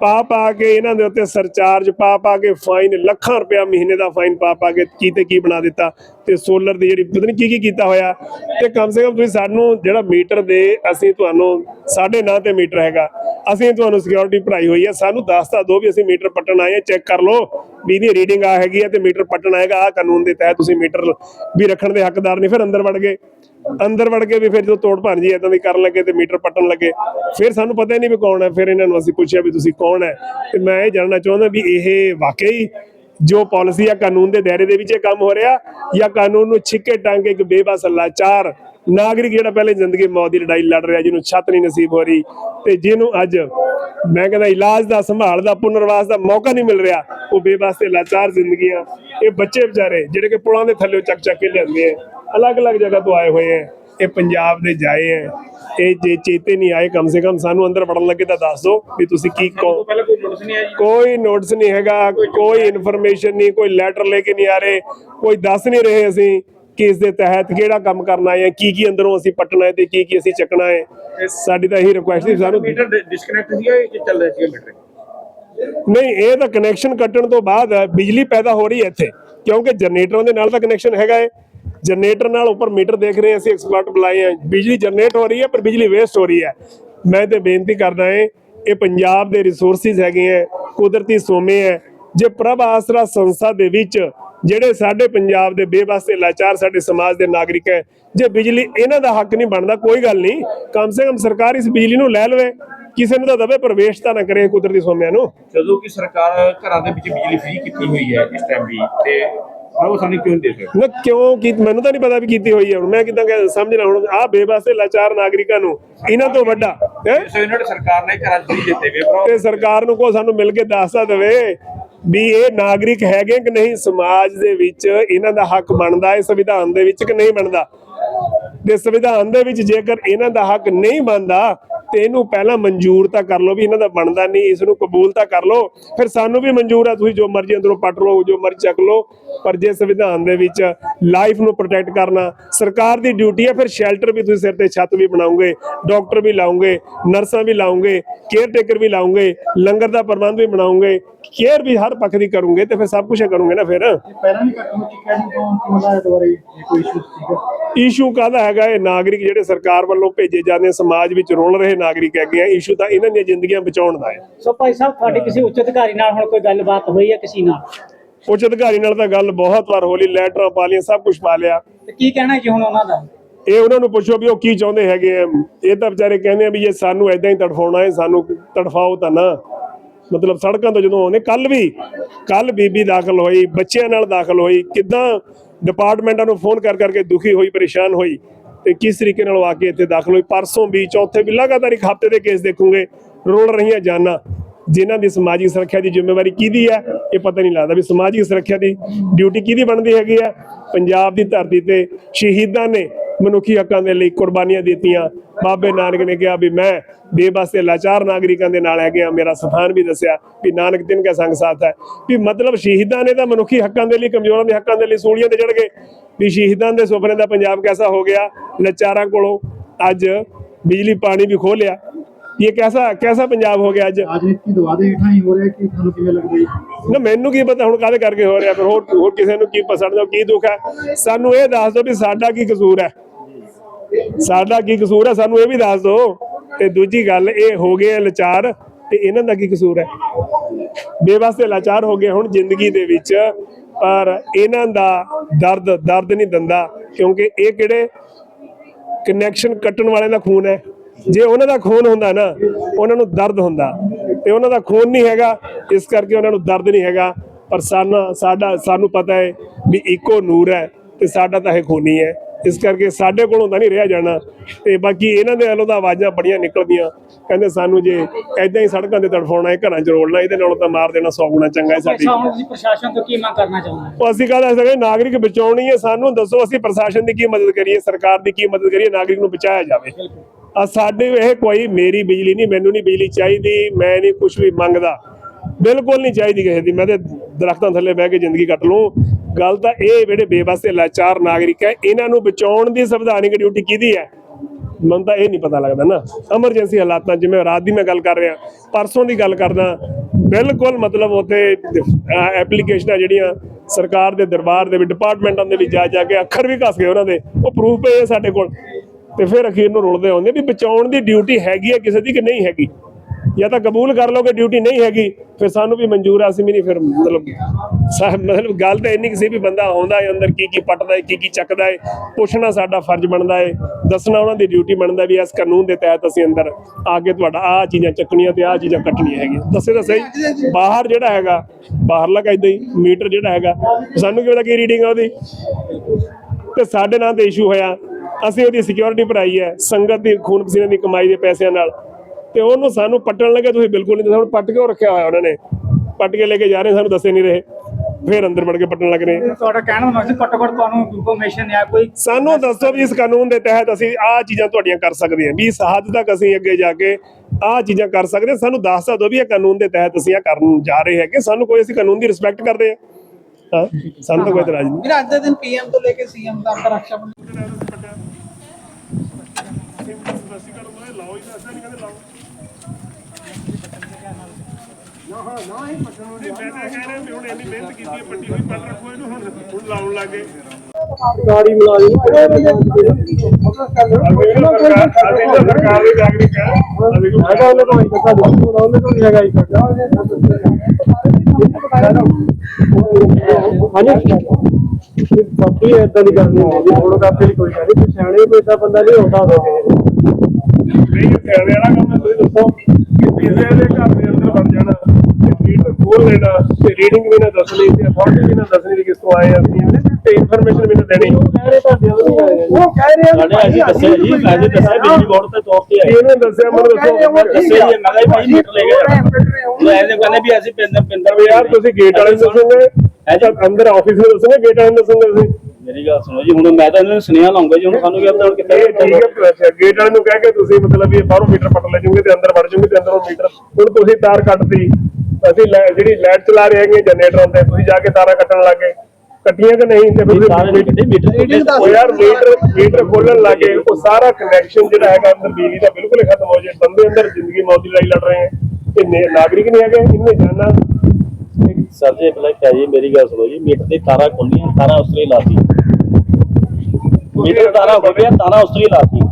ਪਾ ਪਾ ਕੇ ਇਹਨਾਂ ਦੇ ਉੱਤੇ ਸਰਚਾਰਜ ਪਾ ਪਾ ਕੇ ਫਾਈਨ ਲੱਖਾਂ ਰੁਪਇਆ ਮਹੀਨੇ ਦਾ ਫਾਈਨ ਪਾ ਪਾ ਕੇ ਕੀ ਤੇ ਕੀ ਬਣਾ ਦਿੱਤਾ। ਤੇ ਸੋਲਰ ਦੀ ਜਿਹੜੀ ਪਤਾ ਨਹੀਂ ਕੀ ਕੀ ਕੀਤਾ ਹੋਇਆ। ਤੇ ਕਮ ਸੇ ਕਮ ਤੁਸੀਂ ਸਾਨੂੰ ਜਿਹੜਾ ਮੀਟਰ ਦੇ ਅਸੀਂ ਤੁਹਾਨੂੰ ਸਾਡੇ ਨਾਂ ਤੇ ਮੀਟਰ ਹੈਗਾ, ਅਸੀਂ ਤੁਹਾਨੂੰ ਸਿਕਿਉਰਿਟੀ ਭਰਾਈ ਹੋਈ ਹੈ। ਸਾਨੂੰ ਦੱਸ ਤਾਂ ਦਿਓ ਵੀ ਅਸੀਂ ਮੀਟਰ ਪੱਟਣ ਆਏ ਹਾਂ ਚੈੱਕ ਕਰ ਲਓ ਵੀ ਇਹਦੀ ਰੀਡਿੰਗ ਆ ਹੈਗੀ ਹੈ ਤੇ ਮੀਟਰ ਪੱਟਣ ਆਏਗਾ। ਆ ਕਾਨੂੰਨ ਦੇ ਤਹਿਤ ਤੁਸੀਂ ਮੀਟਰ ਵੀ ਰੱਖਣ ਦੇ ਹੱਕਦਾਰ ਨਹੀਂ ਫਿਰ ਅੰਦਰ ਵੜ ਗਏ। ਅੰਦਰ ਵੜ ਕੇ ਵੀ ਫਿਰ ਜਦੋਂ ਤੋੜ ਭੰਨ ਜੀ ਇਦਾਂ ਦੀ ਕਰਨ ਲੱਗੇ ਤੇ ਮੀਟਰ ਪੱਟਣ ਲੱਗੇ। ਫਿਰ ਸਾਨੂੰ ਪਤਾ ਹੀ ਨਹੀਂ ਵੀ ਕੌਣ ਹੈ, ਫਿਰ ਇਹਨਾਂ ਨੂੰ ਅਸੀਂ ਪੁੱਛਿਆ ਵੀ ਤੁਸੀਂ ਕੌਣ ਹੈ। ਤੇ ਮੈਂ ਇਹ ਜਾਣਨਾ ਚਾਹੁੰਦਾ ਵੀ ਇਹ ਵਾਕਈ ਜੋ ਪਾਲਿਸੀ ਆ ਕਾਨੂੰਨ ਦੇ ਦਾਇਰੇ ਦੇ ਵਿੱਚ ਇਹ ਕੰਮ ਹੋ ਰਿਹਾ ਜਾਂ ਕਾਨੂੰਨ ਨੂੰ ਛਿੱਕੇ ਟੰਗ ਇੱਕ ਬੇਬਸ ਲਾਚਾਰ ਨਾਗਰਿਕ ਜਿਹੜਾ ਪਹਿਲੇ ਜ਼ਿੰਦਗੀ ਮੌਤ ਦੀ ਲੜਾਈ ਲੜ ਰਿਹਾ, ਜਿਹਨੂੰ ਛੱਤ ਨਹੀਂ ਨਸੀਬ ਹੋ ਰਹੀ ਤੇ ਜਿਹਨੂੰ ਅੱਜ ਮੈਂ ਕਹਿੰਦਾ ਇਲਾਜ ਦਾ, ਸੰਭਾਲ ਦਾ, ਪੁਨਰਵਾਸ ਦਾ ਮੌਕਾ ਨਹੀਂ ਮਿਲ ਰਿਹਾ, ਉਹ ਬੇਬਸ ਤੇ ਲਾਚਾਰ ਜ਼ਿੰਦਗੀਆਂ। ਇਹ ਬੱਚੇ ਵਿਚਾਰੇ ਜਿਹੜੇ ਕਿ ਪੁਲਾਂ ਦੇ ਥੱਲੇ ਚੱਕ ਚੱਕ ਕੇ ਲਿਆਉਂਦੇ ਆ। ਅਲੱਗ-ਅਲੱਗ ਜਗ੍ਹਾ ਤੋਂ ਆਏ ਹੋਏ ਆ। ਇਹ ਪੰਜਾਬ ਦੇ ਜਾਏ ਆ ਇਹ ਜੇ ਚੇਤੇ ਨਹੀਂ ਆਏ ਕਮ ਸੇ ਕਮ ਸਾਨੂੰ ਅੰਦਰ ਵੜਨ ਲੱਗੇ ਤਾਂ ਦੱਸ ਦਿਓ ਵੀ ਤੁਸੀਂ ਕੀ ਕੋਈ ਨੋਟਿਸ ਨਹੀਂ ਹੈਗਾ ਕੋਈ ਇਨਫੋਰਮੇਸ਼ਨ ਨਹੀਂ ਕੋਈ ਲੈਟਰ ਲੈ ਕੇ ਨਹੀਂ ਆ ਰਹੇ ਕੋਈ ਦੱਸ ਨਹੀਂ ਰਹੇ ਅਸੀਂ ਕਿ ਇਸ ਦੇ ਤਹਿਤ ਕਿਹੜਾ ਕੰਮ ਕਰਨਾ ਹੈ ਕੀ ਕੀ ਅੰਦਰੋਂ ਅਸੀਂ ਪਟਣਾ ਹੈ ਤੇ ਕੀ ਕੀ ਅਸੀਂ ਚੱਕਣਾ ਹੈ। ਸਾਡੀ ਤਾਂ ਇਹੀ ਰਿਕੁਐਸਟ ਸੀ ਸਾਨੂੰ। ਮੀਟਰ ਡਿਸਕਨੈਕਟ ਸੀਗਾ ਇਹ ਚੱਲ ਰਿਹਾ ਸੀਗਾ ਮੀਟਰ ਨਹੀਂ ਇਹ ਤਾਂ ਕਨੈਕਸ਼ਨ ਕੱਟਣ ਤੋਂ ਬਾਅਦ ਬਿਜਲੀ ਪੈਦਾ ਹੋ ਰਹੀ ਹੈ ਇੱਥੇ ਕਿਉਂਕਿ ਜਨਰੇਟਰਾਂ ਦੇ ਨਾਲ ਤਾਂ ਕਨੈਕਸ਼ਨ ਹੈਗਾ ਹੈ। ਜਨਰੇਟਰ ਨਾਲ ਉੱਪਰ ਮੀਟਰ ਦੇਖ ਰਹੇ ਅਸੀਂ ਐਕਸਪਰਟ ਬੁਲਾਏ ਆ ਬਿਜਲੀ ਜਨਰੇਟ ਹੋ ਰਹੀ ਹੈ, ਪਰ ਬਿਜਲੀ ਵੇਸਟ ਹੋ ਰਹੀ ਹੈ। ਮੈਂ ਤੇ ਬੇਨਤੀ ਕਰਦਾ ਹਾਂ, ਇਹ ਪੰਜਾਬ ਦੇ ਰਿਸੋਰਸਿਸ ਹੈਗੇ ਆ ਕੁਦਰਤੀ ਸੋਮੇ ਹੈ। ਜੇ ਪ੍ਰਭ ਆਸਰਾ ਸੰਸਥਾ ਦੇ ਵਿੱਚ ਜਿਹੜੇ ਸਾਡੇ ਪੰਜਾਬ ਦੇ ਬੇਬਸ ਤੇ ਲਾਚਾਰ ਸਾਡੇ ਸਮਾਜ ਦੇ ਨਾਗਰਿਕ ਹੈ, ਜੇ ਬਿਜਲੀ ਇਹਨਾਂ ਦਾ ਹੱਕ ਨਹੀਂ ਬਣਦਾ, ਕੋਈ ਗੱਲ ਨਹੀਂ। ਕਮ ਸੇ ਕਮ ਸਰਕਾਰ ਇਸ ਬਿਜਲੀ ਨੂੰ ਲੈ ਲਵੇ। ਕਿਸੇ ਨੂੰ ਤਾਂ ਦਵੇ ਪ੍ਰਵੇਸ਼ ਤਾਂ ਨਾ ਕਰੇ ਕੁਦਰਤੀ ਸੋਮਿਆਂ ਨੂੰ। ਜਦੋਂ ਕਿ ਸਰਕਾਰ ਘਰਾਂ ਦੇ ਵਿੱਚ ਬਿਜਲੀ ਫ੍ਰੀ ਕੀਤੀ ਹੋਈ ਹੈ ਇਸ ਟਾਈਮ ਵੀ, ਤੇ ਉਹ ਸਾਨੂੰ ਕਿਉਂ ਨਹੀਂ ਦੇ ਸਕਦੇ ਨਾ ਕਿਉਂ ਕੀ ਮੈਨੂੰ ਤਾਂ ਨਹੀਂ ਪਤਾ ਵੀ ਕੀਤੀ ਹੋਈ ਹੈ ਹੁਣ। ਮੈਂ ਕਿਦਾਂ ਸਮਝਣਾ ਹੁਣ ਆਹ ਬੇਬਸ ਤੇ ਲਾਚਾਰ ਨਾਗਰਿਕਾਂ ਨੂੰ ਇਹਨਾਂ ਤੋਂ ਵੱਡਾ ਹੈਂ? ਨੇ ਸਰਕਾਰ ਨੇ ਘਰਾਂ 'ਚ ਦਿੱਤੇ ਵੇ ਪਰ ਤੇ ਸਰਕਾਰ ਨੂੰ ਕੋ ਸਾਨੂੰ ਮਿਲ ਕੇ ਦੱਸ ਤਾਂ ਦੇਵੇ ਵੀ ਇਹ ਨਾਗਰਿਕ ਹੈਗੇ ਕਿ ਨਹੀਂ ਸਮਾਜ ਦੇ ਵਿੱਚ ਇਹਨਾਂ ਦਾ ਹੱਕ ਬਣਦਾ ਹੈ ਸੰਵਿਧਾਨ ਦੇ ਵਿੱਚ ਕਿ ਨਹੀਂ ਬਣਦਾ? ਦੇ ਸੰਵਿਧਾਨ ਦੇ ਵਿੱਚ ਜੇਕਰ ਇਹਨਾਂ ਦਾ ਹੱਕ ਨਹੀਂ ਬਣਦਾ ਤੇ ਇਹਨੂੰ ਪਹਿਲਾਂ ਮਨਜ਼ੂਰ ਤਾਂ ਕਰ ਲਓ ਵੀ ਇਹਨਾਂ ਦਾ ਬਣਦਾ ਨਹੀਂ ਇਸ ਨੂੰ ਕਬੂਲ ਤਾਂ ਕਰ ਲਓ। ਫਿਰ ਸਾਨੂੰ ਵੀ ਮਨਜ਼ੂਰ ਆ, ਤੁਸੀਂ ਜੋ ਮਰਜ਼ੀ ਅੰਦਰੋਂ ਪੱਟ ਲਓ, ਜੋ ਮਰਜ਼ੀ ਚੱਕ ਲਓ। ਪਰ ਜੇ ਸੰਵਿਧਾਨ ਦੇ ਵਿੱਚ ਲਾਈਫ ਨੂੰ ਪ੍ਰੋਟੈਕਟ ਕਰਨਾ, ਸਰਕਾਰ ਦੀ ਡਿਊਟੀ ਹੈ ਫਿਰ ਸ਼ੈਲਟਰ ਵੀ ਤੁਸੀਂ ਸਿਰ ਤੇ ਛੱਤ ਵੀ ਬਣਾਉਂਗੇ ਡਾਕਟਰ ਵੀ ਲਾਉਂਗੇ ਨਰਸਾਂ ਵੀ ਲਾਉਂਗੇ ਕੇਅਰ ਟੇਕਰ ਵੀ ਲਾਉਂਗੇ ਲੰਗਰ ਦਾ ਪ੍ਰਬੰਧ ਵੀ ਬਣਾਉਂਗੇ ਕੇਅਰ ਵੀ ਹਰ ਪੱਖ ਦੀ ਕਰੋਗੇ ਤੇ ਫਿਰ ਸਭ ਕੁਝ ਕਰੋਗੇ ਨਾ ਫਿਰ। ਪਹਿਲਾਂ ਵੀ ਘੱਟ ਹੋ ਚੁੱਕਿਆ ਜੀ ਤੋਂ ਕੀ ਮਤਲਬ ਦੁਬਾਰਾ ਇਹ ਕੋਈ ਇਸ਼ੂ ਸੀਗਾ ਇਸ਼ੂ ਕਾਹਦਾ ਹੈਗਾ? ਇਹ ਨਾਗਰਿਕ ਜਿਹੜੇ ਸਰਕਾਰ ਵੱਲੋਂ ਭੇਜੇ ਜਾਂਦੇ ਸਮਾਜ ਵਿੱਚ ਰੁਲ ਰਹੇ ਨਾਗਰਿਕ ਹੈਗੇ ਆ ਇਸ਼ੂ ਤਾਂ ਇਹਨਾਂ ਦੀਆਂ ਜ਼ਿੰਦਗੀਆਂ ਬਚਾਉਣ ਦਾ ਹੈ। ਸੋ ਭਾਈ ਸਾਹਿਬ ਤੁਹਾਡੀ ਕਿਸੇ ਉੱਚ ਅਧਿਕਾਰੀ ਨਾਲ ਹੁਣ ਕੋਈ ਗੱਲਬਾਤ ਹੋਈ ਹੈ ਕਿਸੇ ਨਾਲ? ਉੱਚ ਅਧਿਕਾਰੀ ਨਾਲ ਤਾਂ ਗੱਲ ਬਹੁਤ ਵਾਰ ਹੋਲੀ ਲੈਟਰਾਂ ਪਾ ਲਈਆਂ ਸਭ ਕੁਝ ਪਾ ਲਿਆ। ਤੇ ਕੀ ਕਹਿਣਾ ਜੀ ਹੁਣ ਉਹਨਾਂ ਦਾ? ਇਹ ਉਹਨਾਂ ਨੂੰ ਪੁੱਛੋ ਵੀ ਉਹ ਕੀ ਚਾਹੁੰਦੇ ਹੈਗੇ ਆ। ਇਹ ਤਾਂ ਵਿਚਾਰੇ ਕਹਿੰਦੇ ਆ ਵੀ ਜੇ ਸਾਨੂੰ ਐਦਾਂ ਹੀ ਤੜਫਾਉਣਾ ਹੈ ਸਾਨੂੰ ਤੜਫਾਓ ਤਾਂ ਨਾ। ਮਤਲਬ ਸੜਕਾਂ ਤੋਂ ਜਦੋਂ ਆਉਂਦੇ ਕੱਲ ਵੀ ਕੱਲ ਬੀਬੀ ਦਾਖਲ ਹੋਈ, ਬੱਚਿਆਂ ਨਾਲ ਦਾਖਲ ਹੋਈ, ਕਿਦਾਂ ਡਿਪਾਰਟਮੈਂਟਾਂ ਨੂੰ ਫੋਨ ਕਰ, ਕਰਕੇ ਦੁਖੀ ਹੋਈ, ਪਰੇਸ਼ਾਨ ਹੋਈ, ਤੇ ਕਿਸ ਤਰੀਕੇ ਨਾਲ ਆ ਕੇ ਇੱਥੇ ਦਾਖਲ ਹੋਈ? ਪਰਸੋਂ ਵੀ, ਚੌਥੇ ਵੀ ਲਗਾਤਾਰ ਇੱਕ ਹਫ਼ਤੇ ਦੇ ਕੇਸ ਦੇਖੋਗੇ, ਰੋਲ ਰਹੀਆਂ ਜਾਨਾਂ, ਜਿਨ੍ਹਾਂ ਦੀ ਸਮਾਜਿਕ ਸੁਰੱਖਿਆ ਦੀ ਜ਼ਿੰਮੇਵਾਰੀ ਕਿਹਦੀ ਹੈ, ਇਹ ਪਤਾ ਨਹੀਂ ਲੱਗਦਾ ਵੀ ਸਮਾਜਿਕ ਸੁਰੱਖਿਆ ਦੀ ਡਿਊਟੀ ਕਿਹਦੀ ਬਣਦੀ ਹੈਗੀ ਹੈ? ਪੰਜਾਬ ਦੀ ਧਰਤੀ ਤੇ ਸ਼ਹੀਦਾਂ ਨੇ ਮਨੁੱਖੀ ਹੱਕਾਂ ਦੇ ਲਈ ਕੁਰਬਾਨੀਆਂ ਦਿੱਤੀਆਂ। ਬਾਬੇ ਨਾਨਕ ਨੇ ਕਿਹਾ ਵੀ ਮੈਂ ਬੇਬਸ ਤੇ ਲਾਚਾਰ ਨਾਗਰਿਕਾਂ ਦੇ ਨਾਲ ਹੈਗੇ ਆ ਮੇਰਾ ਸਥਾਨ ਵੀ ਦੱਸਿਆ ਵੀ ਨਾਨਕ ਤਿੰਨ ਕਾ ਸੰਗ ਸਾਥ ਹੈ। ਵੀ ਮਤਲਬ ਸ਼ਹੀਦਾਂ ਨੇ ਤਾਂ ਮਨੁੱਖੀ ਹੱਕਾਂ ਦੇ ਲਈ ਕਮਜ਼ੋਰਾਂ ਦੇ ਹੱਕਾਂ ਦੇ ਲਈ ਸੂਲੀਆਂ ਤੇ ਚੜ ਗਏ। ਵੀ ਸ਼ਹੀਦਾਂ ਦੇ ਸੁਪਨੇ ਦਾ ਪੰਜਾਬ ਕੈਸਾ ਹੋ ਗਿਆ? ਲਾਚਾਰਾਂ ਕੋਲੋਂ ਅੱਜ ਬਿਜਲੀ ਪਾਣੀ ਵੀ ਖੋਹ ਲਿਆ। ਇਹ ਕੈਸਾ ਕੈਸਾ ਪੰਜਾਬ ਹੋ ਗਿਆ ਅੱਜ? ਰਾਜਨੀਤੀ ਦਵਾ ਦੇ ਹੇਠਾਂ ਹੀ ਹੋ ਰਿਹਾ ਕਿ ਤੁਹਾਨੂੰ ਕਿਵੇਂ ਲੱਗਦਾ? ਜੀ ਨਾ ਮੈਨੂੰ ਕੀ ਪਤਾ ਹੁਣ ਕਾਹਦੇ ਕਰਕੇ ਹੋ ਰਿਹਾ ਫਿਰ ਹੋਰ ਹੋਰ ਕਿਸੇ ਨੂੰ ਕੀ ਪਸੰਦ ਦਾ ਕੀ ਦੁੱਖ ਹੈ? ਸਾਨੂੰ ਇਹ ਦੱਸ ਦਿਓ ਵੀ ਸਾਡਾ ਕੀ ਕਸੂਰ ਹੈ। ਸਾਡਾ ਕੀ ਕਸੂਰ ਹੈ? ਸਾਨੂੰ ਇਹ ਵੀ ਦੱਸ ਦਿਓ। ਤੇ ਦੂਜੀ ਗੱਲ, ਇਹ ਹੋ ਗਏ ਆ ਲਾਚਾਰ ਤੇ ਇਹਨਾਂ ਦਾ ਕੀ ਕਸੂਰ ਹੈ? ਬੇਵਸਤੇ ਲਾਚਾਰ ਹੋ ਗਏ ਹੁਣ ਜ਼ਿੰਦਗੀ ਦੇ ਵਿੱਚ, ਪਰ ਇਹਨਾਂ ਦਾ ਦਰਦ ਦਰਦ ਨਹੀਂ ਦਿੰਦਾ, ਕਿਉਂਕਿ ਇਹ ਕਿਹੜੇ ਕਨੈਕਸ਼ਨ ਕੱਟਣ ਵਾਲਿਆਂ ਦਾ ਖੂਨ ਹੈ। ਜੇ ਉਹਨਾਂ ਦਾ ਖੂਨ ਹੁੰਦਾ ਨਾ, ਉਹਨਾਂ ਨੂੰ ਦਰਦ ਹੁੰਦਾ। ਤੇ ਉਹਨਾਂ ਦਾ ਖੂਨ ਨਹੀਂ ਹੈਗਾ, ਇਸ ਕਰਕੇ ਉਹਨਾਂ ਨੂੰ ਦਰਦ ਨਹੀਂ ਹੈਗਾ। ਪਰ ਸਾਨਾ ਸਾਡਾ ਸਾਨੂੰ ਪਤਾ ਹੈ ਵੀ ਇੱਕੋ ਨੂਰ ਹੈ ਤੇ ਸਾਡਾ ਤਾਂ ਇਹ ਖੂਨੀ ਹੈ। ਇਸ ਕਰਕੇ ਸਾਡੇ ਕੋਲੋਂ ਤਾਂ ਨਹੀਂ ਰਿਹਾ ਜਾਣਾ। ਤੇ ਬਾਕੀ ਇਹਨਾਂ ਦੇ ਵੱਲੋਂ ਤਾਂ ਆਵਾਜ਼ਾਂ ਬੜੀਆਂ ਨਿਕਲਦੀਆਂ। ਕਹਿੰਦੇ ਸਾਨੂੰ ਜੇ ਐਦਾਂ ਹੀ ਸੜਕਾਂ ਤੇ ਤੜਫਾਉਣਾ ਹੈ ਘਰਾਂ 'ਚ ਰੋਲਣਾ ਇਹਦੇ ਨਾਲੋਂ ਤਾਂ ਮਾਰ ਦੇਣਾ 100 ਗੁਣਾ ਚੰਗਾ ਹੈ ਸਾਡੀ। ਹੁਣ ਤੁਸੀਂ ਪ੍ਰਸ਼ਾਸਨ ਤੋਂ ਕੀ ਮੰਗ ਕਰਨਾ ਚਾਹੁੰਦੇ ਹੋ? ਅਸੀਂ ਕਹਦਾ ਸਕੇ ਨਾਗਰਿਕ ਬਚਾਉਣੀ ਹੈ ਸਾਨੂੰ। ਦੱਸੋ ਅਸੀਂ ਪ੍ਰਸ਼ਾਸਨ ਦੀ ਕੀ ਮਦਦ ਕਰੀਏ ਸਰਕਾਰ ਦੀ ਕੀ ਮਦਦ ਕਰੀਏ ਨਾਗਰਿਕ ਨੂੰ ਬਚਾਇਆ ਜਾਵੇ? ਆ ਸਾਡੇ ਇਹ ਕੋਈ ਮੇਰੀ ਬਿਜਲੀ ਨਹੀਂ ਮੈਨੂੰ ਨਹੀਂ ਬਿਜਲੀ ਚਾਹੀਦੀ ਮੈਂ ਨਹੀਂ ਕੁਝ ਵੀ ਮੰਗਦਾ। ਬਿਲਕੁਲ ਨਹੀਂ ਚਾਹੀਦੀ ਕਿਸੇ ਦੀ। ਮੈਂ ਤੇ ਦਰਖਤਾਂ ਥੱਲੇ ਬਹਿ ਕੇ ਜ਼ਿੰਦਗੀ ਕੱਟ ਲੂੰ ਗੱਲ ਤਾਂ ਇਹ ਜਿਹੜੇ ਬੇਬਸ ਲਾਚਾਰ ਨਾਗਰਿਕ ਹੈ, ਇਹਨਾਂ ਨੂੰ ਬਚਾਉਣ ਦੀ ਸੰਵਿਧਾਨਿਕ ਡਿਊਟੀ ਕਿਹਦੀ ਹੈ? ਮੈਨੂੰ ਤਾਂ ਇਹ ਨਹੀਂ ਪਤਾ ਲੱਗਦਾ ਨਾ। ਐਮਰਜੈਂਸੀ ਹਾਲਾਤਾਂ, ਜਿਵੇਂ ਰਾਤ ਦੀ ਮੈਂ ਗੱਲ ਕਰ ਰਿਹਾ, ਪਰਸੋਂ ਦੀ ਗੱਲ ਕਰਦਾ, ਬਿਲਕੁਲ ਮਤਲਬ ਉੱਥੇ ਐਪਲੀਕੇਸ਼ਨਾਂ ਜਿਹੜੀਆਂ ਸਰਕਾਰ ਦੇ ਦਰਬਾਰ ਦੇ ਵਿੱਚ ਡਿਪਾਰਟਮੈਂਟਾਂ ਦੇ ਵਿੱਚ ਜਾ ਜਾ ਕੇ ਅੱਖਰ ਵੀ ਘਸ ਗਏ ਉਹਨਾਂ ਦੇ। ਉਹ ਪ੍ਰੂਫ ਪਏ ਆ ਸਾਡੇ ਕੋਲ। ਤੇ ਫਿਰ ਅਖੀਰ ਨੂੰ ਰੁਲਦੇ ਆਉਂਦੇ ਵੀ ਬਚਾਉਣ ਦੀ ਡਿਊਟੀ ਹੈਗੀ ਹੈ ਕਿਸੇ ਦੀ ਕਿ ਨਹੀਂ ਹੈਗੀ? ਜਾਂ ਤਾਂ ਕਬੂਲ ਕਰ ਲਓ ਕਿ ਡਿਊਟੀ ਨਹੀਂ ਹੈਗੀ, ਫਿਰ ਸਾਨੂੰ ਵੀ ਮਨਜ਼ੂਰ ਆ, ਅਸੀਂ ਵੀ ਨਹੀਂ ਫਿਰ ਮਤਲਬ ਸਾ- ਮਤਲਬ ਗੱਲ ਤਾਂ ਇੰਨੀ ਕਿਸੇ ਵੀ ਬੰਦਾ ਆਉਂਦਾ ਹੈ ਅੰਦਰ ਕੀ ਕੀ ਪੱਟਦਾ ਹੈ ਕੀ ਕੀ ਚੱਕਦਾ ਹੈ, ਪੁੱਛਣਾ ਸਾਡਾ ਫਰਜ਼ ਬਣਦਾ ਹੈ, ਦੱਸਣਾ ਉਹਨਾਂ ਦੀ ਡਿਊਟੀ ਬਣਦਾ ਵੀ ਇਸ ਕਾਨੂੰਨ ਦੇ ਤਹਿਤ ਅਸੀਂ ਅੰਦਰ ਆ ਕੇ ਤੁਹਾਡਾ ਆਹ ਚੀਜ਼ਾਂ ਚੱਕਣੀਆਂ ਤੇ ਆਹ ਚੀਜ਼ਾਂ ਕੱਟਣੀਆਂ ਹੈਗੀਆਂ। ਦੱਸੇ ਤਾਂ ਸਹੀ, ਬਾਹਰ ਜਿਹੜਾ ਹੈਗਾ, ਬਾਹਰਲਾ ਕਹਿੰਦਾ ਹੀ, ਮੀਟਰ ਜਿਹੜਾ ਹੈਗਾ, ਸਾਨੂੰ ਕੀ ਪਤਾ ਕੀ ਰੀਡਿੰਗ ਆ ਉਹਦੀ? ਤੇ ਸਾਡੇ ਨਾਲ ਤੇ ਇਸ਼ੂ ਹੋਇਆ, ਅਸੀਂ ਉਹਦੀ ਸਿਕਿਉਰਿਟੀ ਭਰਾਈ ਹੈ, ਸੰਗਤ ਦੀ, ਖੂਨ ਪਸੀਨੇ ਦੀ ਕਮਾਈ ਦੇ ਪੈਸਿਆਂ ਨਾਲ। ਤੇ ਉਹਨੂੰ ਸਾਨੂੰ ਪੱਟਣ ਲੱਗੇ ਤੁਸੀਂ ਬਿਲਕੁਲ ਨਹੀਂ ਸਾਨੂੰ ਪੱਟ ਕਿਉਂ ਰੱਖਿਆ ਹੋਇਆ ਉਹਨਾਂ ਨੇ? ਪੱਟ ਕੇ ਲੈ ਕੇ ਜਾ ਰਹੇ ਸਾਨੂੰ ਦੱਸੇ ਨਹੀਂ ਰਹੇ। ਫਿਰ ਅੰਦਰ ਵੜ ਕੇ ਪੱਟਣ ਲੱਗ ਰਹੇ। ਤੁਹਾਡਾ ਕਹਿਣਾ ਮਤਲਬ ਘੱਟੋ ਘੱਟ ਤੁਹਾਨੂੰ ਇਨਫੋਰਮੇਸ਼ਨ ਜਾਂ ਕੋਈ ਸਾਨੂੰ ਦੱਸੋ ਵੀ ਇਸ ਕਾਨੂੰਨ ਦੇ ਤਹਿਤ ਅਸੀਂ ਆਹ ਚੀਜ਼ਾਂ ਤੁਹਾਡੀਆਂ ਕਰ ਸਕਦੇ ਹਾਂ। ਵੀ ਇਸ ਹੱਦ ਤੱਕ ਅਸੀਂ ਅੱਗੇ ਜਾ ਕੇ ਆਹ ਚੀਜ਼ਾਂ ਕਰ ਸਕਦੇ ਹਾਂ। ਸਾਨੂੰ ਦੱਸ ਦਿਓ ਵੀ ਇਹ ਕਾਨੂੰਨ ਦੇ ਤਹਿਤ ਅਸੀਂ ਇਹ ਕਰਨ ਜਾ ਰਹੇ ਹਾਂ ਕਿ ਸਾਨੂੰ ਕੋਈ ਅਸੀਂ ਕਾਨੂੰਨ ਦੀ ਰਿਸਪੈਕਟ ਕਰਦੇ ਹਾਂ। ਹਾਂ ਸਾਨੂੰ ਤਾਂ ਕੋਈ ਇਤਰਾਜ਼ ਨਹੀਂ। ਵੀਰ ਅੱਜ ਦੇ ਦਿਨ ਪੀਐਮ ਤੋਂ ਲੈ ਕੇ ਸੀਐਮ ਦਾ ਅੰਤਰਰਾਸ਼ਟਰੀ ਬੰਧਨ ਗਾੜੀ ਮੁਲਾਜ਼ਮ ਸਰਕਾਰ ਦੇ ਨਾਗਰਿਕ ਹੈ ਹੈਗਾ ਉਹਨੇ ਕੋਈ ਪਤਾ ਨਹੀਂ ਉਹਨੇ ਕੋਈ ਹੈਗਾ ਹੀ ਹਾਂਜੀ। ਸੱਤੀ ਇਦਾਂ ਦੀ ਕਰਨੀ ਹੁੰਦੀ ਹੈ ਹੁਣ ਲਈ ਕੋਈ ਨਹੀਂ। ਸਿਆਣੇ ਕੋਈ ਤਾਂ ਬੰਦਾ ਨਹੀਂ ਹੁੰਦਾ ਹੋਵੇ ਨਹੀਂ ਸਿਆਣੇ ਵਾਲਾ ਕੰਮ ਹੈ, ਤੁਸੀਂ ਦੱਸੋ। ਕਿ ਪੀਜ਼ੇ ਦੇ ਘਰ ਦੇ ਅੰਦਰ ਵੜ ਜਾਣਾ। ਤੇ ਮੀਟਰ ਖੋਲ ਲੈਣਾ ਤੇ ਰੀਡਿੰਗ ਵੀ ਨਾ ਦੱਸਣੀ ਤੇ ਅਥਾਰਟੀ ਵੀ ਨਾ ਦੱਸਣੀ ਕਿਸ ਤੋਂ ਆਏ ਆ ਅਸੀਂ। ਤੇ ਇਨਫੋਰਮੇਸ਼ਨ ਵੀ ਨਾ ਦੇਣੀ। ਉਹ ਕਹਿ ਰਹੇ ਤੁਹਾਡੇ ਉਹ ਕਹਿ ਰਹੇ ਸਾਡੇ ਅਸੀਂ ਦੱਸਿਆ ਜੀ ਅਸੀਂ ਦੱਸਿਆ ਬਿਜਲੀ ਬੋਰਡ ਤੇ ਤੌਰ ਤੇ ਆਏ। ਇਹਨੇ ਦੱਸਿਆ ਮੈਨੂੰ ਦੱਸੋ। ਦੱਸਿਆ ਜੀ ਮੈਂ ਕਿਹਾ ਭਾਈ ਮੀਟਰ ਲੈ ਕੇ ਜਾਣਾ ਉਹ ਐਸੇ ਕਹਿੰਦੇ ਵੀ ਅਸੀਂ ਪਿੰਡ ਪਿੰਡ ਵੀ ਯਾਰ ਤੁਸੀਂ ਗੇਟ ਵਾਲੇ ਨੂੰ ਦੱਸੋਗੇ? ਜਾਂ। ਅੰਦਰ ਆਫਿਸ ਨੂੰ ਦੱਸੋਗੇ ਗੇਟ ਵਾਲੇ ਦੱਸੋਗੇ ਤੁਸੀਂ? ਮੇਰੀ ਗੱਲ ਸੁਣੋ ਜੀ ਹੁਣ ਮੈਂ ਤਾਂ ਇਹਨਾਂ ਨੂੰ ਸੁਨੇਹਾ ਲਾਉਂਗਾ ਜੀ ਹੁਣ ਸਾਨੂੰ ਕੀ ਪਤਾ ਹੁਣ ਕਿੱਥੇ ਠੀਕ ਹੈ ਗੇਟ ਵਾਲੇ ਨੂੰ ਕਹਿ ਕੇ ਤੁਸੀਂ ਮਤਲਬ ਵੀ ਇਹ ਬਾਹਰੋਂ ਮੀਟਰ ਪੱਟ ਲੈ ਜੂਗੇ ਤੇ ਅੰਦਰ ਵੜ ਜੂਗੇ ਤੇ ਅੰਦਰੋਂ ਮੀਟਰ ਹੁਣ ਤੁਸੀਂ ਤਾਰ ਕੱਟਦੀ ਅਸੀਂ ਜਿਹੜੀ ਲਾਈਟ ਚਲਾ ਰਹੇ ਹੈਗੇ ਜਨਰੇਟਰ ਤੇ ਤੁਸੀਂ ਜਾ ਕੇ ਤਾਰਾਂ ਕੱਟਣ ਲੱਗੇ। ਕੱਟੀਆਂ ਕਿ ਨਹੀਂ? ਤੇ ਫਿਰ ਉਹ ਯਾਰ ਮੀਟਰ ਮੀਟਰ ਖੋਲਣ ਲੱਗੇ ਉਹ ਸਾਰਾ ਕਨੈਕਸ਼ਨ ਜਿਹੜਾ ਹੈਗਾ ਅੰਦਰ ਬਿਜਲੀ ਦਾ ਬਿਲਕੁਲ ਹੀ ਖਤਮ ਹੋ ਜਾਏ। ਬੰਦੇ ਅੰਦਰ ਜ਼ਿੰਦਗੀ ਮੌਤ ਦੀ ਲੜਾਈ ਲੜ ਰਹੇ ਹੈ। ਇਹ ਨਾਗਰਿਕ ਨਹੀਂ ਹੈਗੇ ਇਹਨੇ ਜਾਨਣਾ ਸਰ ਜੀ ਪਹਿਲਾਂ ਕਿਹਾ ਜੀ ਮੇਰੀ ਗੱਲ ਸੁਣੋ ਜੀ। ਮੀਟਰ ਦੀ ਤਾਰਾਂ ਖੋਲੀਆਂ ਤਾਰਾਂ ਉਸਤਰੀ ਲਾਤੀ। ਮੀਟਰ ਤਾਰਾਂ ਹੋ ਗਿਆ ਤਾਰਾਂ ਉਸਤਰੀ ਲਾਤੀ।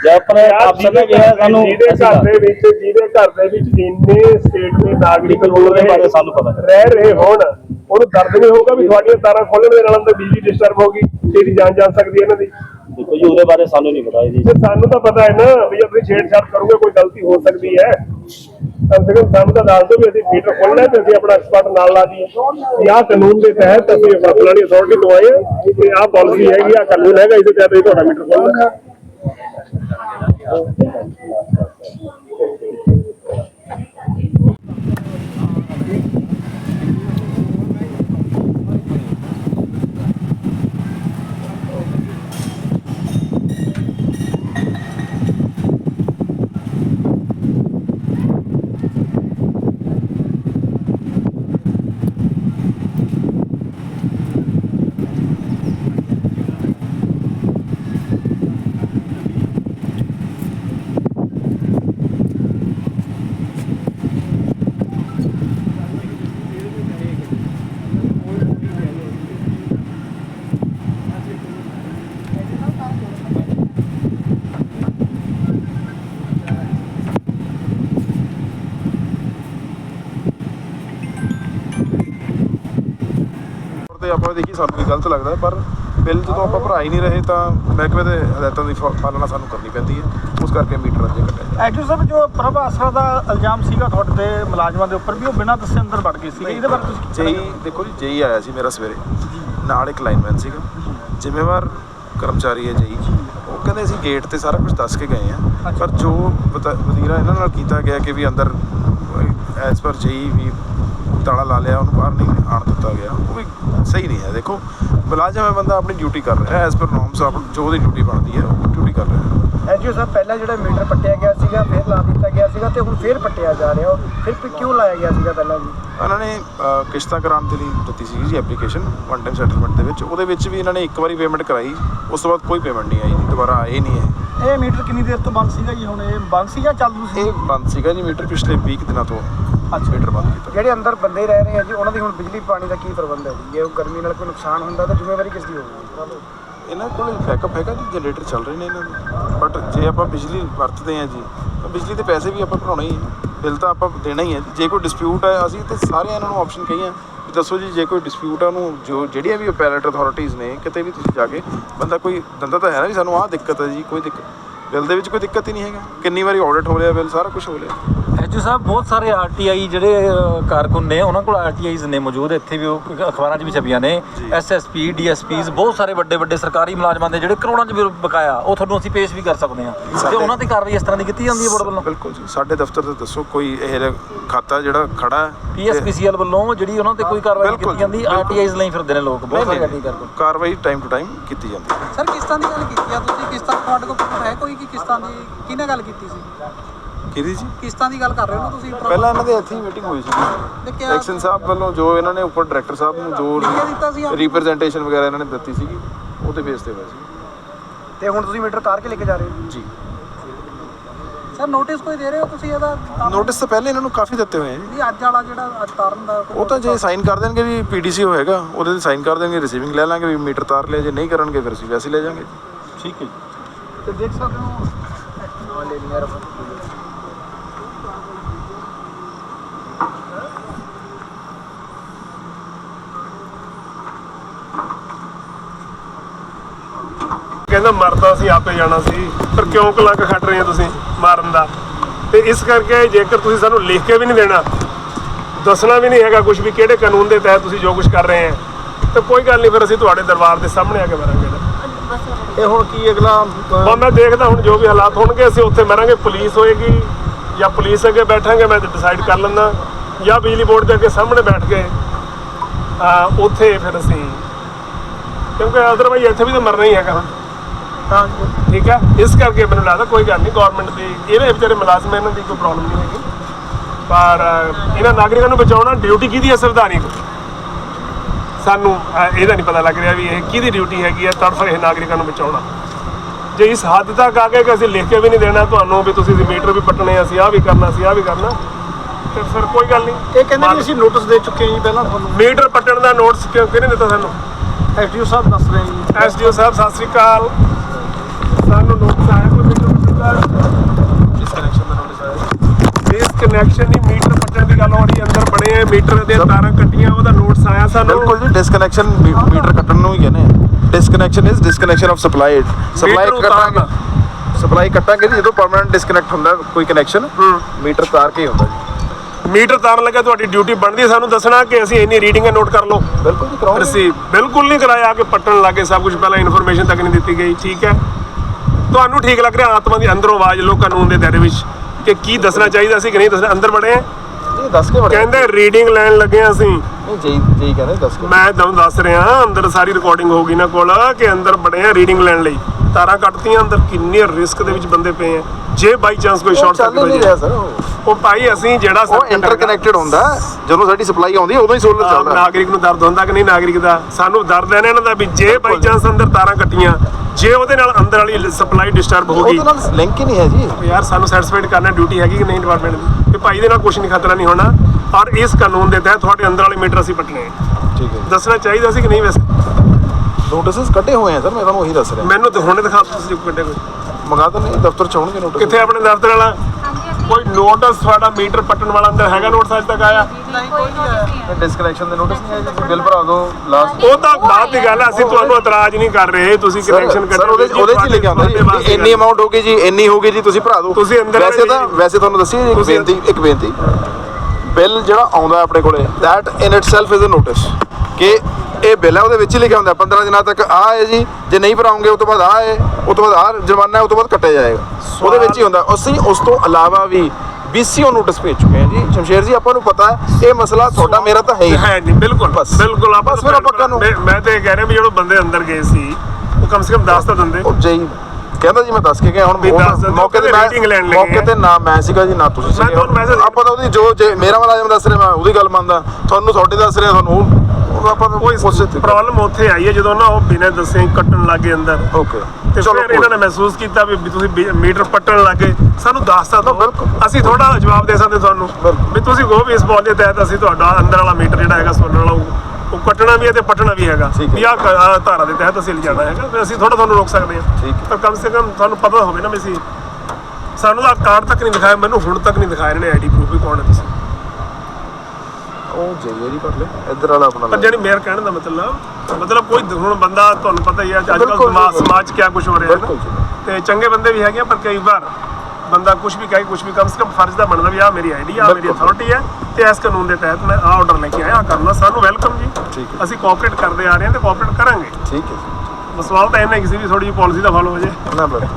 ਜਦ ਆਪਣੇ ਅਫਸਰ ਨੇ ਕਿਹਾ ਸਾਨੂੰ ਜਿਹਦੇ ਘਰ ਦੇ ਵਿੱਚ ਜਿਹਦੇ ਘਰ ਦੇ ਵਿੱਚ ਜਿੰਨੇ ਸਟੇਟ ਦੇ ਨਾਗਰਿਕ ਉਹਦੇ ਬਾਰੇ ਸਾਨੂੰ ਪਤਾ। ਰਹਿ ਰਹੇ ਹੋਣ ਉਹਨੂੰ ਦਰਦ ਨਹੀਂ ਹੋਊਗਾ ਵੀ ਤੁਹਾਡੀਆਂ ਤਾਰਾਂ ਖੋਲਣ ਦੇ ਨਾਲ ਅੰਦਰ ਬਿਜਲੀ ਡਿਸਟਰਬ ਹੋਗੀ ਤੇਰੀ ਜਾਨ ਜਾ ਸਕਦੀ ਹੈ ਇਹਨਾਂ ਦੀ। ਦੇਖੋ ਜੀ ਉਹਦੇ ਬਾਰੇ ਸਾਨੂੰ ਨਹੀਂ ਪਤਾ ਜੀ। ਸਾਨੂੰ ਤਾਂ ਪਤਾ ਹੈ ਨਾ ਵੀ ਜੇ ਤੁਸੀਂ ਛੇੜਛਾੜ ਕਰੋਗੇ ਕੋਈ ਗਲਤੀ ਹੋ ਸਕਦੀ ਹੈ। ਕਮ ਸੇ ਕਮ ਸਾਨੂੰ ਤਾਂ ਦੱਸ ਦਿਓ ਵੀ ਅਸੀਂ ਮੀਟਰ ਖੋਲਣਾ ਤੇ ਅਸੀਂ ਆਪਣਾ ਐਕਸਪਰਟ ਨਾਲ ਲਾ ਦਈਏ। ਵੀ ਆਹ ਕਾਨੂੰਨ ਦੇ ਤਹਿਤ ਅਸੀਂ ਫਸਲਾਣੀ ਅਥਾਰਟੀ ਤੋਂ ਆਏ ਤੇ ਆਹ ਪਾਲਿਸੀ ਹੈਗੀ ਆ ਕਾਨੂੰਨ ਹੈਗਾ ਇਸ ਦੇ ਤਹਿਤ ਤੁਹਾਡਾ ਮੀਟਰ ਖੋਲਣਾ yeah. Oh, yeah. ਤੇ ਆਪਾਂ ਦੇਖੀ ਸਾਨੂੰ ਵੀ ਗਲਤ ਲੱਗਦਾ ਪਰ ਬਿੱਲ ਜਦੋਂ ਆਪਾਂ ਭਰਾ ਹੀ ਨਹੀਂ ਰਹੇ ਤਾਂ ਮਹਿਕਮੇ ਦੇ ਹਦਾਇਤਾਂ ਦੀ ਫਾ- ਪਾਲਣਾ ਸਾਨੂੰ ਕਰਨੀ ਪੈਂਦੀ ਹੈ। ਉਸ ਕਰਕੇ ਮੀਟਰ ਅੱਜੇ ਕੱਟਿਆ ਐਕਚੁਅਲੀ ਸਾਹਿਬ ਜੋ ਪ੍ਰਭ ਆਸਰਾ ਦਾ ਇਲਜ਼ਾਮ ਸੀਗਾ ਤੁਹਾਡੇ ਤੇ ਮੁਲਾਜ਼ਮਾਂ ਦੇ ਉੱਪਰ ਵੀ ਉਹ ਬਿਨਾਂ ਦੱਸੇ ਅੰਦਰ ਵੜ ਗਏ ਸੀਗੇ ਇਹਦੇ ਬਾਰੇ ਤੁਸੀਂ ਕੀ ਕਹਿਣਾ ਜੇਈ ਦੇਖੋ ਜੀ ਜੇਈ ਆਇਆ ਸੀ ਮੇਰਾ ਸਵੇਰੇ। ਨਾਲ ਇੱਕ ਲਾਈਨਮੈਨ ਸੀਗਾ। ਜ਼ਿੰਮੇਵਾਰ ਕਰਮਚਾਰੀ ਹੈ ਜੇਈ। ਉਹ ਕਹਿੰਦੇ ਅਸੀਂ ਗੇਟ ਤੇ ਸਾਰਾ ਕੁਝ ਦੱਸ ਕੇ ਗਏ ਆ ਪਰ ਜੋ ਵਤ- ਵਜ਼ੀਰਾ ਇਹਨਾਂ ਨਾਲ ਕੀਤਾ ਗਿਆ ਕਿ ਵੀ ਅੰਦਰ ਐਸ ਪਰ ਜੇਈ ਵੀ ਤਾਲਾ ਲਾ ਲਿਆ ਉਹਨੂੰ ਬਾਹਰ ਨਹੀਂ ਆਣ ਦਿੱਤਾ ਗਿਆ। ਉਹ ਵੀ ਸਹੀ ਨਹੀਂ ਹੈ। ਦੇਖੋ ਮੁਲਾਜ਼ਮ ਹੈ ਬੰਦਾ ਆਪਣੀ ਡਿਊਟੀ ਕਰ ਰਿਹਾ ਹੈ। ਐਸ ਪਰ ਨੋਰਮਸ ਆਪ ਜੋ ਉਹਦੀ ਡਿਊਟੀ ਬਣਦੀ ਹੈ ਉਹ ਡਿਊਟੀ ਕਰ ਰਿਹਾ ਹੈ। ਐਕਚੁਅਲੀ ਸਾਹਿਬ ਪਹਿਲਾਂ ਜਿਹੜਾ ਮੀਟਰ ਪੱਟਿਆ ਗਿਆ ਸੀਗਾ ਫਿਰ ਲਾ ਦਿੱਤਾ ਗਿਆ ਸੀਗਾ ਤੇ ਹੁਣ ਫਿਰ ਪੱਟਿਆ ਜਾ ਰਿਹਾ। ਉਹ ਫਿਰ ਕਿਉਂ ਲਾਇਆ ਗਿਆ ਸੀਗਾ ਪਹਿਲਾਂ ਜੀ? ਉਹਨਾਂ ਨੇ ਕਿਸ਼ਤਾਂ ਕਰਾਉਣ ਦੇ ਲਈ ਦਿੱਤੀ ਸੀ ਜੀ ਐਪਲੀਕੇਸ਼ਨ ਵਨ ਟਾਈਮ ਸੈਟਲਮੈਂਟ ਦੇ ਵਿੱਚ। ਉਹਦੇ ਵਿੱਚ ਵੀ ਇਹਨਾਂ ਨੇ ਇੱਕ ਵਾਰੀ ਪੇਮੈਂਟ ਕਰਾਈ। ਉਸ ਤੋਂ ਬਾਅਦ ਕੋਈ ਪੇਮੈਂਟ ਨਹੀਂ ਆਈ ਜੀ ਦੁਬਾਰਾ ਆਏ ਨਹੀਂ ਹੈ। ਇਹ ਮੀਟਰ ਕਿੰਨੀ ਦੇਰ ਤੋਂ ਬੰਦ ਸੀਗਾ ਜੀ? ਹੁਣ ਇਹ ਬੰਦ ਸੀਗਾ ਚਾਲੂ ਸੀ? ਇਹ ਬੰਦ ਸੀਗਾ ਜੀ ਮੀਟਰ ਪਿਛਲੇ 20 ਕੁ ਦਿਨਾਂ ਤੋਂ। ਅੱਛਾ। ਮੀਟਰ ਬੰਦ ਕੀਤਾ। ਜਿਹੜੇ ਅੰਦਰ ਬੰਦੇ ਰਹਿ ਰਹੇ ਆ ਜੀ ਉਹਨਾਂ ਦੀ ਹੁਣ ਬਿਜਲੀ ਪਾਣੀ ਦਾ ਕੀ ਪ੍ਰਬੰਧ ਹੈ ਜੀ? ਜੇ ਉਹ ਗਰਮੀ ਨਾਲ ਕੋਈ ਨੁਕਸਾਨ ਹੁੰਦਾ ਤਾਂ ਜ਼ਿੰਮੇਵਾਰੀ ਕਿਸ ਦੀ ਹੋਊਗੀ? ਇਹਨਾਂ ਕੋਲ ਬੈਕਅਪ ਹੈਗਾ ਜੀ ਜਨਰੇਟਰ ਚੱਲ ਰਹੇ ਨੇ ਇਹਨਾਂ ਦੇ। ਬਟ ਜੇ ਆਪਾਂ ਬਿਜਲੀ ਵਰਤਦੇ ਹਾਂ ਜੀ ਤਾਂ ਬਿਜਲੀ ਦੇ ਪੈਸੇ ਵੀ ਆਪਾਂ ਭਰਾਉਣੇ ਹੀ ਬਿੱਲ ਤਾਂ ਆਪਾਂ ਦੇਣਾ ਹੀ ਹੈ ਜੇ ਕੋਈ ਡਿਸਪਿਊਟ ਹੈ ਅਸੀਂ ਤੇ ਸਾਰੇ ਇਹਨਾਂ ਨੂੰ ਆਪਸ਼ਨ ਕਹੀਆਂ ਵੀ ਦੱਸੋ ਜੀ ਜੇ ਕੋਈ ਡਿਸਪਿਊਟ ਆ ਉਹਨੂੰ ਜੋ ਜਿਹੜੀਆਂ ਵੀ ਅਪੈਲਟ ਅਥਾਰਟੀਆਂ ਨੇ ਕਿਤੇ ਵੀ ਤੁਸੀਂ ਜਾ ਕੇ ਬੰਦਾ ਕੋਈ ਦੰਦਾ ਤਾਂ ਹੈ ਨਾ ਵੀ ਸਾਨੂੰ ਆਹ ਦਿੱਕਤ ਹੈ ਜੀ ਕੋਈ ਦਿੱਕਤ। ਬਿੱਲ ਦੇ ਵਿੱਚ ਕੋਈ ਦਿੱਕਤ ਹੀ ਨਹੀਂ ਹੈਗਾ। ਕਿੰਨੀ ਵਾਰੀ ਆਡਿਟ ਹੋ ਰਿਹਾ ਬਿੱਲ ਸਾਰਾ ਕੁਝ ਹੋ ਰਿਹਾ। ਐਸਜੀ ਸਾਹਿਬ ਬਹੁਤ ਸਾਰੇ ਆਰਟੀਆਈ ਜਿਹੜੇ ਕਾਰਕੁਨ ਨੇ ਉਹਨਾਂ ਕੋਲ ਆਰਟੀਆਈਜ਼ ਨੇ ਮੌਜੂਦ ਇੱਥੇ ਵੀ ਉਹ ਅਖਬਾਰਾਂ 'ਚ ਵੀ ਛਪੀਆਂ ਨੇ। ਐਸਐਸਪੀ ਡੀਐਸਪੀਜ਼ ਬਹੁਤ ਸਾਰੇ ਵੱਡੇ ਵੱਡੇ ਸਰਕਾਰੀ ਮੁਲਾਜ਼ਮਾਂ ਦੇ ਜਿਹੜੇ ਕਰੋੜਾਂ 'ਚ ਵੀ ਬਕਾਇਆ। ਉਹ ਤੁਹਾਨੂੰ ਅਸੀਂ ਪੇਸ਼ ਵੀ ਕਰ ਸਕਦੇ ਹਾਂ। ਤੇ ਉਹਨਾਂ ਤੇ ਕਾਰਵਾਈ ਇਸ ਤਰ੍ਹਾਂ ਦੀ ਕੀਤੀ ਜਾਂਦੀ ਹੈ ਬੋਰਡ ਵੱਲੋਂ? ਬਿਲਕੁਲ ਜੀ। ਸਾਡੇ ਦਫ਼ਤਰ ਤੇ ਦੱਸੋ ਕੋਈ ਇਹ ਜਿਹਾ ਖਾਤਾ ਜਿਹੜਾ ਖੜਾ ਹੈ ਤੇ ਪੀਐਸਪੀਸੀਐਲ ਵੱਲੋਂ ਜਿਹੜੀ ਉਹਨਾਂ ਤੇ ਕੋਈ ਕਾਰਵਾਈ ਨਹੀਂ ਬਿਲਕੁਲ ਕੀਤੀ ਜਾਂਦੀ ਬਿਲਕੁਲ। ਆਰਟੀਆਈਜ਼ ਲਈ ਫਿਰਦੇ ਨੇ ਲੋਕ। ਬਹੁਤ ਸਾਰੇ ਆਰਟੀ ਕਾਰਕੁਨ ਕਾਰਵਾਈ ਟਾਈਮ ਟੂ ਟਾਈਮ ਕੀਤੀ ਜਾਂਦੀ ਹੈ। ਸਰ ਕਿਸ ਤਰ੍ਹਾਂ ਦੀ ਗੱਲ ਕੀਤੀ ਆ? ਤੁਸੀਂ ਕਿਸ ਤਰ੍ਹਾਂ ਤੁਹਾਡੇ ਕੋਲ ਹੈ ਕੋਈ ਕਿ ਕਿਸ ਤਰ੍ਹਾਂ ਦੀ ਕਿਹਨੇ ਗੱਲ ਕੀਤੀ ਸੀ? ਕਿਹਦੀ ਜੀ? ਕਿਸ ਤਰ੍ਹਾਂ ਦੀ ਗੱਲ ਕਰ ਰਹੇ ਹੋ ਨਾ ਤੁਸੀਂ? ਪਹਿਲਾਂ ਇਹਨਾਂ ਦੇ ਇੱਥੇ ਹੀ ਮੀਟਿੰਗ ਹੋਈ ਸੀ ਤੇ ਕਿਆ ਐਕਸ਼ਨ ਸਾਹਿਬ ਵੱਲੋਂ ਜੋ ਇਹਨਾਂ ਨੇ ਉੱਪਰ ਡਾਇਰੈਕਟਰ ਸਾਹਿਬ ਨੂੰ ਲਿਖਿਆ ਦਿੱਤਾ ਸੀ ਜੋ? ਰਿਪਰੈਜ਼ੈਂਟੇਸ਼ਨ ਵਗੈਰਾ ਇਹਨਾਂ ਨੇ ਦਿੱਤੀ ਸੀਗੀ ਉਹਦੇ ਬੇਸ ਤੇ ਹੋਇਆ ਸੀ। ਤੇ ਹੁਣ ਤੁਸੀਂ ਮੀਟਰ ਤਾਰ ਕੇ ਲੈ ਕੇ ਜਾ ਰਹੇ ਹੋ? ਜੀ। ਸਰ ਨੋਟਿਸ ਕੋਈ ਦੇ ਰਹੇ ਹੋ ਤੁਸੀਂ ਇਹਦਾ? ਨੋਟਿਸ ਤਾਂ ਪਹਿਲੇ ਇਹਨਾਂ ਨੂੰ ਕਾਫੀ ਦਿੱਤੇ ਹੋਏ ਆ ਜੀ। ਵੀ ਅੱਜ ਵਾਲਾ ਜਿਹੜਾ ਅੱਜ ਤਾਰਨ ਦਾ ਕੋਈ ਉਹ ਤਾਂ ਜੇ ਸਾਈਨ ਕਰ ਦੇਣਗੇ ਵੀ ਪੀਡੀਸੀ ਹੋਏਗਾ ਉਹਦੇ ਤੇ ਸਾਈਨ ਕਰ ਦੇਣਗੇ ਰਿਸੀਵਿੰਗ ਲੈ ਲਾਂਗੇ ਵੀ ਮੀਟਰ ਤਾਰ ਲਿਆ ਜੇ ਨਹੀਂ ਕਰਨਗੇ ਫਿਰ ਅਸੀਂ ਵੈਸੇ ਲੈ ਜਾਾਂਗੇ ਠੀਕ ਹੈ ਜੀ। ਤੇ ਦੇਖ ਸਕਦੇ ਹੋ ਕਹਿੰਦਾ ਮਰਦਾ ਸੀ ਆਪੇ ਜਾਣਾ ਸੀ। ਪਰ ਕਿਉਂ ਕਲੰਕ ਖੱਟ ਰਹੇ ਹੋ ਤੁਸੀਂ ਮਾਰਨ ਦਾ? ਤੇ ਇਸ ਕਰਕੇ ਜੇਕਰ ਤੁਸੀਂ ਸਾਨੂੰ ਲਿਖ ਕੇ ਵੀ ਨਹੀਂ ਦੇਣਾ ਦੱਸਣਾ ਵੀ ਨਹੀਂ ਹੈਗਾ ਕੁਝ ਵੀ ਕਿਹੜੇ ਕਾਨੂੰਨ ਦੇ ਤਹਿਤ ਤੁਸੀਂ ਜੋ ਕੁਝ ਕਰ ਰਹੇ ਹੈ ਤੇ ਕੋਈ ਗੱਲ ਨਹੀਂ ਫਿਰ ਅਸੀਂ ਤੁਹਾਡੇ ਦਰਬਾਰ ਦੇ ਸਾਹਮਣੇ ਆ ਕੇ ਮਰਾਂਗੇ ਇਹ ਹੁਣ ਕੀ ਅਗਲਾ ਹੁਣ ਮੈਂ ਦੇਖਦਾ ਹੁਣ ਜੋ ਵੀ ਹਾਲਾਤ ਹੋਣਗੇ ਅਸੀਂ ਉੱਥੇ ਮਰਾਂਗੇ ਪੁਲਿਸ ਹੋਏਗੀ ਜਾਂ ਪੁਲਿਸ ਅੱਗੇ ਬੈਠਾਂਗੇ ਮੈਂ ਡਿਸਾਈਡ ਕਰ ਲੈਂਦਾ। ਜਾਂ ਬਿਜਲੀ ਬੋਰਡ ਦੇ ਅੱਗੇ ਸਾਹਮਣੇ ਬੈਠ ਕੇ ਆ ਉੱਥੇ ਫਿਰ ਅਸੀਂ ਕਿਉਂਕਿ ਅਦਰਵਾਈਜ਼ ਇੱਥੇ ਵੀ ਤਾਂ ਮਰਨਾ ਹੀ ਹੈਗਾ। ਹੁਣ ਹਾਂ ਠੀਕ ਹੈ। ਇਸ ਕਰਕੇ ਮੈਨੂੰ ਲੱਗਦਾ ਕੋਈ ਗੱਲ ਨਹੀਂ ਗਵਰਨਮੈਂਟ ਦੀ ਇਹਦੇ ਵਿਚਾਰੇ ਮੁਲਾਜ਼ਮ ਇਹਨਾਂ ਦੀ ਕੋਈ ਪ੍ਰੋਬਲਮ ਨਹੀਂ ਹੈਗੀ। ਪਰ ਇਹਨਾਂ ਨਾਗਰਿਕਾਂ ਨੂੰ ਬਚਾਉਣਾ ਡਿਊਟੀ ਕਿਹਦੀ ਹੈ ਸੰਵਿਧਾਨਿਕ ਸਾਨੂੰ ਇਹਦਾ ਨਹੀਂ ਪਤਾ ਲੱਗ ਰਿਹਾ ਵੀ ਇਹ ਕਿਹਦੀ ਡਿਊਟੀ ਹੈਗੀ ਹੈ ਤੜਫ ਰਹੇ ਨਾਗਰਿਕਾਂ ਨੂੰ ਬਚਾਉਣਾ। ਜੇ ਇਸ ਹੱਦ ਤੱਕ ਆ ਗਏ ਕਿ ਅਸੀਂ ਲਿਖ ਕੇ ਵੀ ਨਹੀਂ ਦੇਣਾ ਤੁਹਾਨੂੰ ਵੀ ਤੁਸੀਂ ਮੀਟਰ ਵੀ ਪੱਟਣੇ ਆ, ਅਸੀਂ ਆਹ ਵੀ ਕਰਨਾ ਅਸੀਂ ਆਹ ਵੀ ਕਰਨਾ ਤੇ ਫਿਰ ਕੋਈ ਗੱਲ ਨਹੀਂ। ਇਹ ਕਹਿੰਦੇ ਵੀ ਅਸੀਂ ਨੋਟਿਸ ਦੇ ਚੁੱਕੇ ਹਾਂ ਜੀ ਪਹਿਲਾਂ ਤੁਹਾਨੂੰ। ਮੀਟਰ ਪੱਟਣ ਦਾ ਨੋਟਿਸ ਕਿਉਂ ਕਿਹਨੇ ਦਿੱਤਾ ਸਾਨੂੰ? ਐਸਡੀਓ ਸਾਹਿਬ ਦੱਸ ਰਹੇ ਜੀ। ਐਸਡੀਓ ਸਾਹਿਬ ਸਤਿ ਸ੍ਰੀ ਅਕਾਲ। ਸਾਨੂੰ ਨੋਟਿਸ ਆਇਆ ਕੋਈ ਮੀਟਰ ਪੱਟਣ ਦਾ ਡਿਸਕਨੈਕਸ਼ਨ ਦਾ ਨੋਟਿਸ ਆਇਆ ਇਸ ਕਨੈਕਸ਼ਨ ਨਹੀਂ ਮੀਟਰ ਪੱਟਣ ਦੀ ਗੱਲ ਹੋ ਰਹੀ ਹੈ, ਅੰਦਰ ਬਣੇ ਆ ਮੀਟਰ ਦੇ ਤਾਰਾਂ ਕੱਟੀਆਂ ਉਹਦਾ ਨੋਟਿਸ ਆਇਆ ਸਾਨੂੰ। ਬਿਲਕੁਲ ਜੀ ਡਿਸਕਨੈਕਸ਼ਨ ਮੀਟਰ ਕੱਟਣ ਨੂੰ ਹੀ ਕਹਿੰਦੇ disconnection is disconnection of supply supply Meter ਕੱਟਾਂਗੇ। ਸਪਲਾਈ ਕੱਟਾਂਗੇ ਜੀ ਜਦੋਂ ਪਰਮਨੈਂਟ ਡਿਸਕਨੈਕਟ ਹੁੰਦਾ ਕੋਈ ਕਨੈਕਸ਼ਨ ਮੀਟਰ ਤਾਰ ਕੇ ਹੀ ਹੁੰਦਾ ਜੀ। ਮੀਟਰ ਤਾਰਨ ਲੱਗਾ ਤੁਹਾਡੀ ਡਿਊਟੀ ਬਣਦੀ ਹੈ। ਸਾਨੂੰ ਦੱਸਣਾ ਕਿ ਅਸੀਂ ਇੰਨੀ ਰੀਡਿੰਗ ਨੋਟ ਕਰ ਲਓ। ਬਿਲਕੁਲ ਜੀ ਕਰਾਓ ਅਸੀਂ ਬਿਲਕੁਲ ਨਹੀਂ ਕਰਾਇਆ ਕਿ ਪੱਟਣ ਲੱਗੇ ਸਭ ਕੁਝ ਪਹਿਲਾਂ ਇਨਫੋਰਮੇਸ਼ਨ ਤੱਕ ਨਹੀਂ ਦਿੱਤੀ ਗਈ ਠੀਕ ਹੈ? ਤੁਹਾਨੂੰ ਠੀਕ ਲੱਗ ਰਿਹਾ ਆਤਮਾ ਦੀ ਅੰਦਰੋਂ ਆਵਾਜ਼ ਲੋ ਕਾਨੂੰਨ ਦੇ ਦਾਇਰੇ ਵਿੱਚ ਕਿ ਕੀ ਦੱਸਣਾ ਚਾਹੀਦਾ ਸੀ ਕਿ ਨਹੀਂ ਦੱਸਣਾ? ਅੰਦਰ ਬੜੇ ਆ। ਜੀ ਦੱਸ ਕੇ ਬੜੇ ਕਹਿੰਦੇ ਰੀਡਿੰਗ ਲੈਣ ਲੱਗੇ ਹਾਂ ਅਸੀਂ। ਨਹੀਂ ਜੀ ਜੀ ਕਹਿੰਦੇ ਦੱਸ ਕੇ। ਮੈਂ ਤੁਹਾਨੂੰ ਦੱਸ ਰਿਹਾ ਅੰਦਰ ਸਾਰੀ ਰਿਕਾਰਡਿੰਗ ਹੋਊਗੀ ਨਾ ਕੋਲ ਕਿ ਅੰਦਰ ਬੜੇ ਆ ਰੀਡਿੰਗ ਲੈਣ ਲਈ। ਤਾਰਾਂ ਕੱਟਤੀਆਂ ਅੰਦਰ ਕਿੰਨੇ ਰਿਸਕ ਦੇ ਵਿੱਚ ਬੰਦੇ ਪਏ ਆ ਜੇ ਬਾਈ ਚਾਂਸ ਕੋਈ ਸ਼ਾਰਟ ਹੀ ਸਰਕਟ ਰਿਹਾ ਸਰ ਉਹ। ਭਾਈ ਅਸੀਂ ਜਿਹੜਾ ਉਹ ਇੰਟਰਕਨੈਕਟਡ ਹੁੰਦਾ ਹੈ। ਜਦੋਂ ਸਾਡੀ ਸਪਲਾਈ ਆਉਂਦੀ ਹੈ ਉਦੋਂ ਹੀ ਸੋਲਰ ਚੱਲਦਾ। ਹੈ। ਨਾਗਰਿਕ ਨੂੰ ਦਰਦ ਹੁੰਦਾ ਕਿ ਨਹੀਂ ਨਾਗਰਿਕ ਦਾ? ਸਾਨੂੰ ਦਰਦ ਹੈ ਨਾ ਇਹਨਾਂ ਦਾ ਵੀ ਜੇ ਬਾਈ ਚਾਂਸ ਅੰਦਰ ਤਾਰਾਂ ਕੱਟੀਆਂ ਜੇ ਉਹਦੇ ਨਾਲ ਅੰਦਰ ਵਾਲੀ ਸਪਲਾਈ ਡਿਸਟਰਬ ਹੋ ਗਈ ਉਹਦੇ ਨਾਲ ਲਿੰਕ ਹੀ ਨਹੀਂ ਹੈ ਜੀ। ਯਾਰ ਸਾਨੂੰ ਸੈਟੀਸਫਾਈਡ ਕਰਨਾ ਡਿਊਟੀ ਹੈਗੀ ਕਿ ਨਹੀਂ ਡਿਪਾਰਟਮੈਂਟ ਦੀ? ਕਿ ਭਾਈ ਦੇ ਨਾਲ ਕੁਝ ਨਹੀਂ ਖਤਰਾ ਨਹੀਂ ਹੋਣਾ। ਔਰ ਇਸ ਕਾਨੂੰਨ ਦੇ ਤਹਿਤ ਤੁਹਾਡੇ ਅੰਦਰ ਵਾਲੇ ਮੀਟਰ ਅਸੀਂ ਪੱਟਣੇ ਆ। ਠੀਕ ਹੈ ਦੱਸਣਾ ਚਾਹੀਦਾ ਸੀ ਕਿ ਨਹੀਂ ਵੈਸੇ? ਨੋਟਿਸਸ ਕੱਢੇ ਹੋਏ ਆ ਸਰ ਮੈਂ ਤੁਹਾਨੂੰ ਉਹੀ ਦੱਸ ਰਿਹਾ। ਮੈਨੂੰ ਤਾਂ ਹੁਣੇ ਦਿਖਾ ਤੁਸੀਂ ਕੱਢੇ ਕੋਈ। ਮੰਗਾ ਤਾਂ ਨਹੀਂ ਦਫ਼ਤਰ ਚ ਹੋਣਗੇ ਨੋਟਿਸ ਕਿੱਥੇ ਆਪਣੇ ਦਫ਼ਤਰ ਵਾਲਾ? ਕੋਈ ਨੋਟਿਸ ਤੁਹਾਡਾ ਮੀਟਰ ਪੱਟਣ ਵਾਲਾ ਅੰਦਰ ਹੈਗਾ ਨੋਟਿਸ ਅੱਜ ਤੱਕ ਆਇਆ? ਡਿਸਕਨੈਕਸ਼ਨ ਦੇ ਨੋਟਿਸ ਨਹੀਂ ਆਏ ਜੀ ਬਿੱਲ ਭਰਾ ਦਿਓ ਲਾਸਟ ਉਹ ਤਾਂ ਬਾਅਦ ਦੀ ਗੱਲ ਹੈ ਅਸੀਂ ਤੁਹਾਨੂੰ ਇਤਰਾਜ਼ ਨਹੀਂ ਕਰ ਰਹੇ ਤੁਸੀਂ ਕਨੈਕਸ਼ਨ ਸਰ ਉਹਦੇ ਉਹਦੇ ਚ ਲਿਖਿਆ ਹੁੰਦਾ ਜੀ ਇੰਨੀ ਅਮਾਉਂਟ ਹੋਗੀ ਜੀ ਇੰਨੀ ਹੋਗੀ ਜੀ ਤੁਸੀਂ ਭਰਾ ਦਿਓ ਤੁਸੀਂ ਅੰਦਰ ਵੈਸੇ ਤਾਂ ਵੈਸੇ ਤੁਹਾਨੂੰ ਦੱਸੀ ਇੱਕ ਤੁਸੀਂ- ਬੇਨਤੀ ਇੱਕ ਬੇਨਤੀ। ਬਿੱਲ ਜਿਹੜਾ ਆਉਂਦਾ ਆਪਣੇ ਕੋਲੇ that in itself is a notice ਕਿ ਇਹ ਬਿੱਲ ਹੈ ਉਹਦੇ ਵਿੱਚ ਹੀ ਲਿਖਿਆ ਹੁੰਦਾ 15 ਦਿਨਾਂ ਤੱਕ ਆ ਹੈ ਜੀ ਜੇ ਨਹੀਂ ਭਰਾਉਂਗੇ ਉਸ ਤੋਂ ਬਾਅਦ ਆ ਹੈ ਉਸ ਤੋਂ ਬਾਅਦ ਆ ਜੁਰਮਾਨਾ ਹੈ ਉਸ ਤੋਂ ਬਾਅਦ ਕੱਟਿਆ ਜਾਏਗਾ। ਉਹਦੇ ਵਿੱਚ ਹੀ ਹੁੰਦਾ ਅਸੀਂ ਉਸ ਤੋਂ ਇਲਾਵਾ ਵੀ BCO ਨੋਟਿਸ ਭੇਜ ਚੁੱਕੇ ਹਾਂ ਜੀ। ਸ਼ਮਸ਼ੇਰ ਜੀ ਆਪਾਂ ਨੂੰ ਪਤਾ ਹੈ ਇਹ ਮਸਲਾ ਤੁਹਾਡਾ ਮੇਰਾ ਤਾਂ ਹੈ ਹੀ ਹੈ ਨਹੀਂ ਬਿਲਕੁਲ ਬਸ। ਬਿਲਕੁਲ ਆਪਾਂ ਬਸ ਫਿਰ ਆਪਾਂ ਕਾਨੂੰ- ਮੈਂ ਤੇ ਇਹ ਕਹਿ ਰਿਹਾ ਵੀ ਜਿਹੜੇ ਬੰਦੇ ਅੰਦਰ ਗਏ ਸੀ ਉਹ ਕਮ ਸੇ ਕਮ ਦੱਸ ਤਾਂ ਦਿੰਦੇ। ਉਹ ਜਈ ਕਹਿੰਦਾ ਜੀ ਮੈਂ ਦੱਸ ਕੇ ਗਿਆ ਹੁਣ ਵੀ ਦੱਸ ਮੌਕੇ ਤੇ ਕਹਿੰਦੇ rating ਲੈਣ ਮੈਂ ਮੌਕੇ ਤੇ ਨਾ ਮੈਂ ਸੀਗਾ ਜੀ ਨਾ ਤੁਸੀਂ ਮੈਂ ਸੀਗੇ। ਤੁਹਾਨੂੰ message- ਆਪਾਂ ਤਾਂ ਉਹਦੀ ਜੋ ਜੇ ਮੇਰਾ ਮੁਲਾਜ਼ਮ ਦੱਸ ਰਿਹਾ ਮੈਂ ਉਹਦੀ ਗੱਲ ਮੰਨਦਾ। ਤੁਹਾਨੂੰ ਤੁਹਾਡੇ ਦੱਸ ਰਿਹਾ ਤੁਹਾਨੂੰ ਉਹ- ਉਹ ਆਪਾਂ ਤਾਂ ਉਸੇ ਤੇ ਪ੍ਰੋਬਲਮ ਉੱਥੇ ਆਈ ਹੈ ਜਦੋਂ ਨਾ ਉਹ ਬਿਨਾਂ ਦੱਸੇ ਹੀ ਕੱਟਣ ਲੱਗੇ ਅੰਦਰ। ਓਕੇ ਤੇ ਚਲੋ ਫਿਰ ਇਹਨਾਂ ਨੇ ਮਹਿਸੂਸ ਕੀਤਾ ਵੀ ਵੀ ਤੁਸੀਂ ਬੀ- ਮੀਟਰ ਪੱਟਣ ਲੱਗੇ। ਸਾਨੂੰ ਦੱਸਤਾ ਦੋ ਬਿਲਕੁਲ। ਅਸੀਂ ਥੋੜਾ ਜਵਾਬ ਦੇ ਸਕਦੇ ਤੁਹਾਨੂੰ। ਬਿਲਕੁਲ। ਵੀ ਤੁਸੀਂ ਕਹੋ ਵੀ ਇਸ ਬੋਲ ਦੇ ਤਹਿਤ ਅਸੀਂ ਤੁਹਾਡਾ ਅੰਦਰ ਵਾਲਾ ਮੀਟਰ ਜਿਹੜਾ ਹੈਗਾ ਸੋਲਰ ਵਾਲਾ ਉਹ ਕੱਟਣਾ ਵੀ ਹੈ ਤੇ ਪੱਟਣਾ ਵੀ ਹੈਗਾ ਠੀਕ ਹੈ। ਵੀ ਆਹ ਧਾਰਾ ਦੇ ਤਹਿਤ ਅਸੀਂ ਲਿਜਾਣਾ ਹੈਗਾ ਤੇ ਅਸੀਂ ਥੋੜਾ ਤੁਹਾਨੂੰ ਰੋਕ ਸਕਦੇ ਹਾਂ ਠੀਕ ਹੈ। ਪਰ ਕਮ ਸੇ ਕਮ ਤੁਹਾਨੂੰ ਪਤਾ ਹੋਵੇ ਨਾ ਵੀ ਅਸੀਂ ਸਾਨੂੰ ਤਾਂ ਕਾਰਡ ਤੱਕ ਨਹੀਂ ਦਿਖਾਇਆ ਮੈਨੂੰ ਹੁਣ ਤੱਕ ਨਹੀਂ ਦਿਖਾਇਆ ਇਹਨਾਂ ਆਈਡੀ ਪ੍ਰੂਫ ਵੀ ਕੌਣ ਹੈ ਤੁਸੀਂ ਉਹ ਜਈ ਜੀ ਕਰ ਲੈ ਇੱਧਰ ਵਾਲਾ ਆਪਣਾ ਪਰ ਲੈ। ਜਿਹੜੀ ਮੇਅਰ ਕਹਿਣ ਦਾ ਮਤਲਬ ਮਤਲਬ ਕੋਈ ਹੁਣ ਬੰਦਾ ਤੁਹਾਨੂੰ ਪਤਾ ਹੀ ਹੈ ਅੱਜ ਕੱਲ੍ਹ ਬਿਲਕੁਲ, ਸਮਾਜ ਬਿਲਕੁਲ। ਸਮਾਜ 'ਚ ਕਿਆ ਕੁਝ ਹੋ ਰਿਹਾ ਹੈ ਬਿਲਕੁਲ ਜੀ। ਨਾ ਤੇ ਚੰਗੇ ਬੰਦੇ ਵੀ ਹੈਗੇ ਆ, ਪਰ ਕਈ ਵਾਰ ਬੰਦਾ ਕੁਝ ਵੀ ਕਹੇ ਕੁਝ ਵੀ ਕਮ ਸੇ ਕਮ ਫਰਜ਼ ਦਾ ਬਣਦਾ ਵੀ ਆ ਮੇਰੀ ਆਈਡੀ ਆ ਮੇਰੀ ਅਥਾਰਟੀ ਹੈ ਤੇ ਇਸ ਕਾਨੂੰਨ ਦੇ ਤਹਿਤ ਮੈਂ ਆ ਆਰਡਰ ਲੈ ਕੇ ਆਇਆ ਆਹ ਕਰਨਾ ਸਾਨੂੰ ਵੈਲਕਮ ਜੀ। ਠੀਕ ਹੈ। ਅਸੀਂ ਕੋਆਪਰੇਟ ਕਰਦੇ ਆ ਰਹੇ ਹਾਂ ਤੇ ਕੋਆਪਰੇਟ ਕਰਾਂਗੇ। ਠੀਕ ਹੈ ਜੀ। ਬਸ ਸਵਾਲ ਤਾਂ ਇਹਨਾਂ ਕਿਸੇ ਵੀ ਥੋੜੀ ਜਿਹੀ ਪਾਲਿਸੀ ਦਾ ਫਾਲੋ ਹੋ ਜਾਏ। ਨਾ ਬਿਲਕੁਲ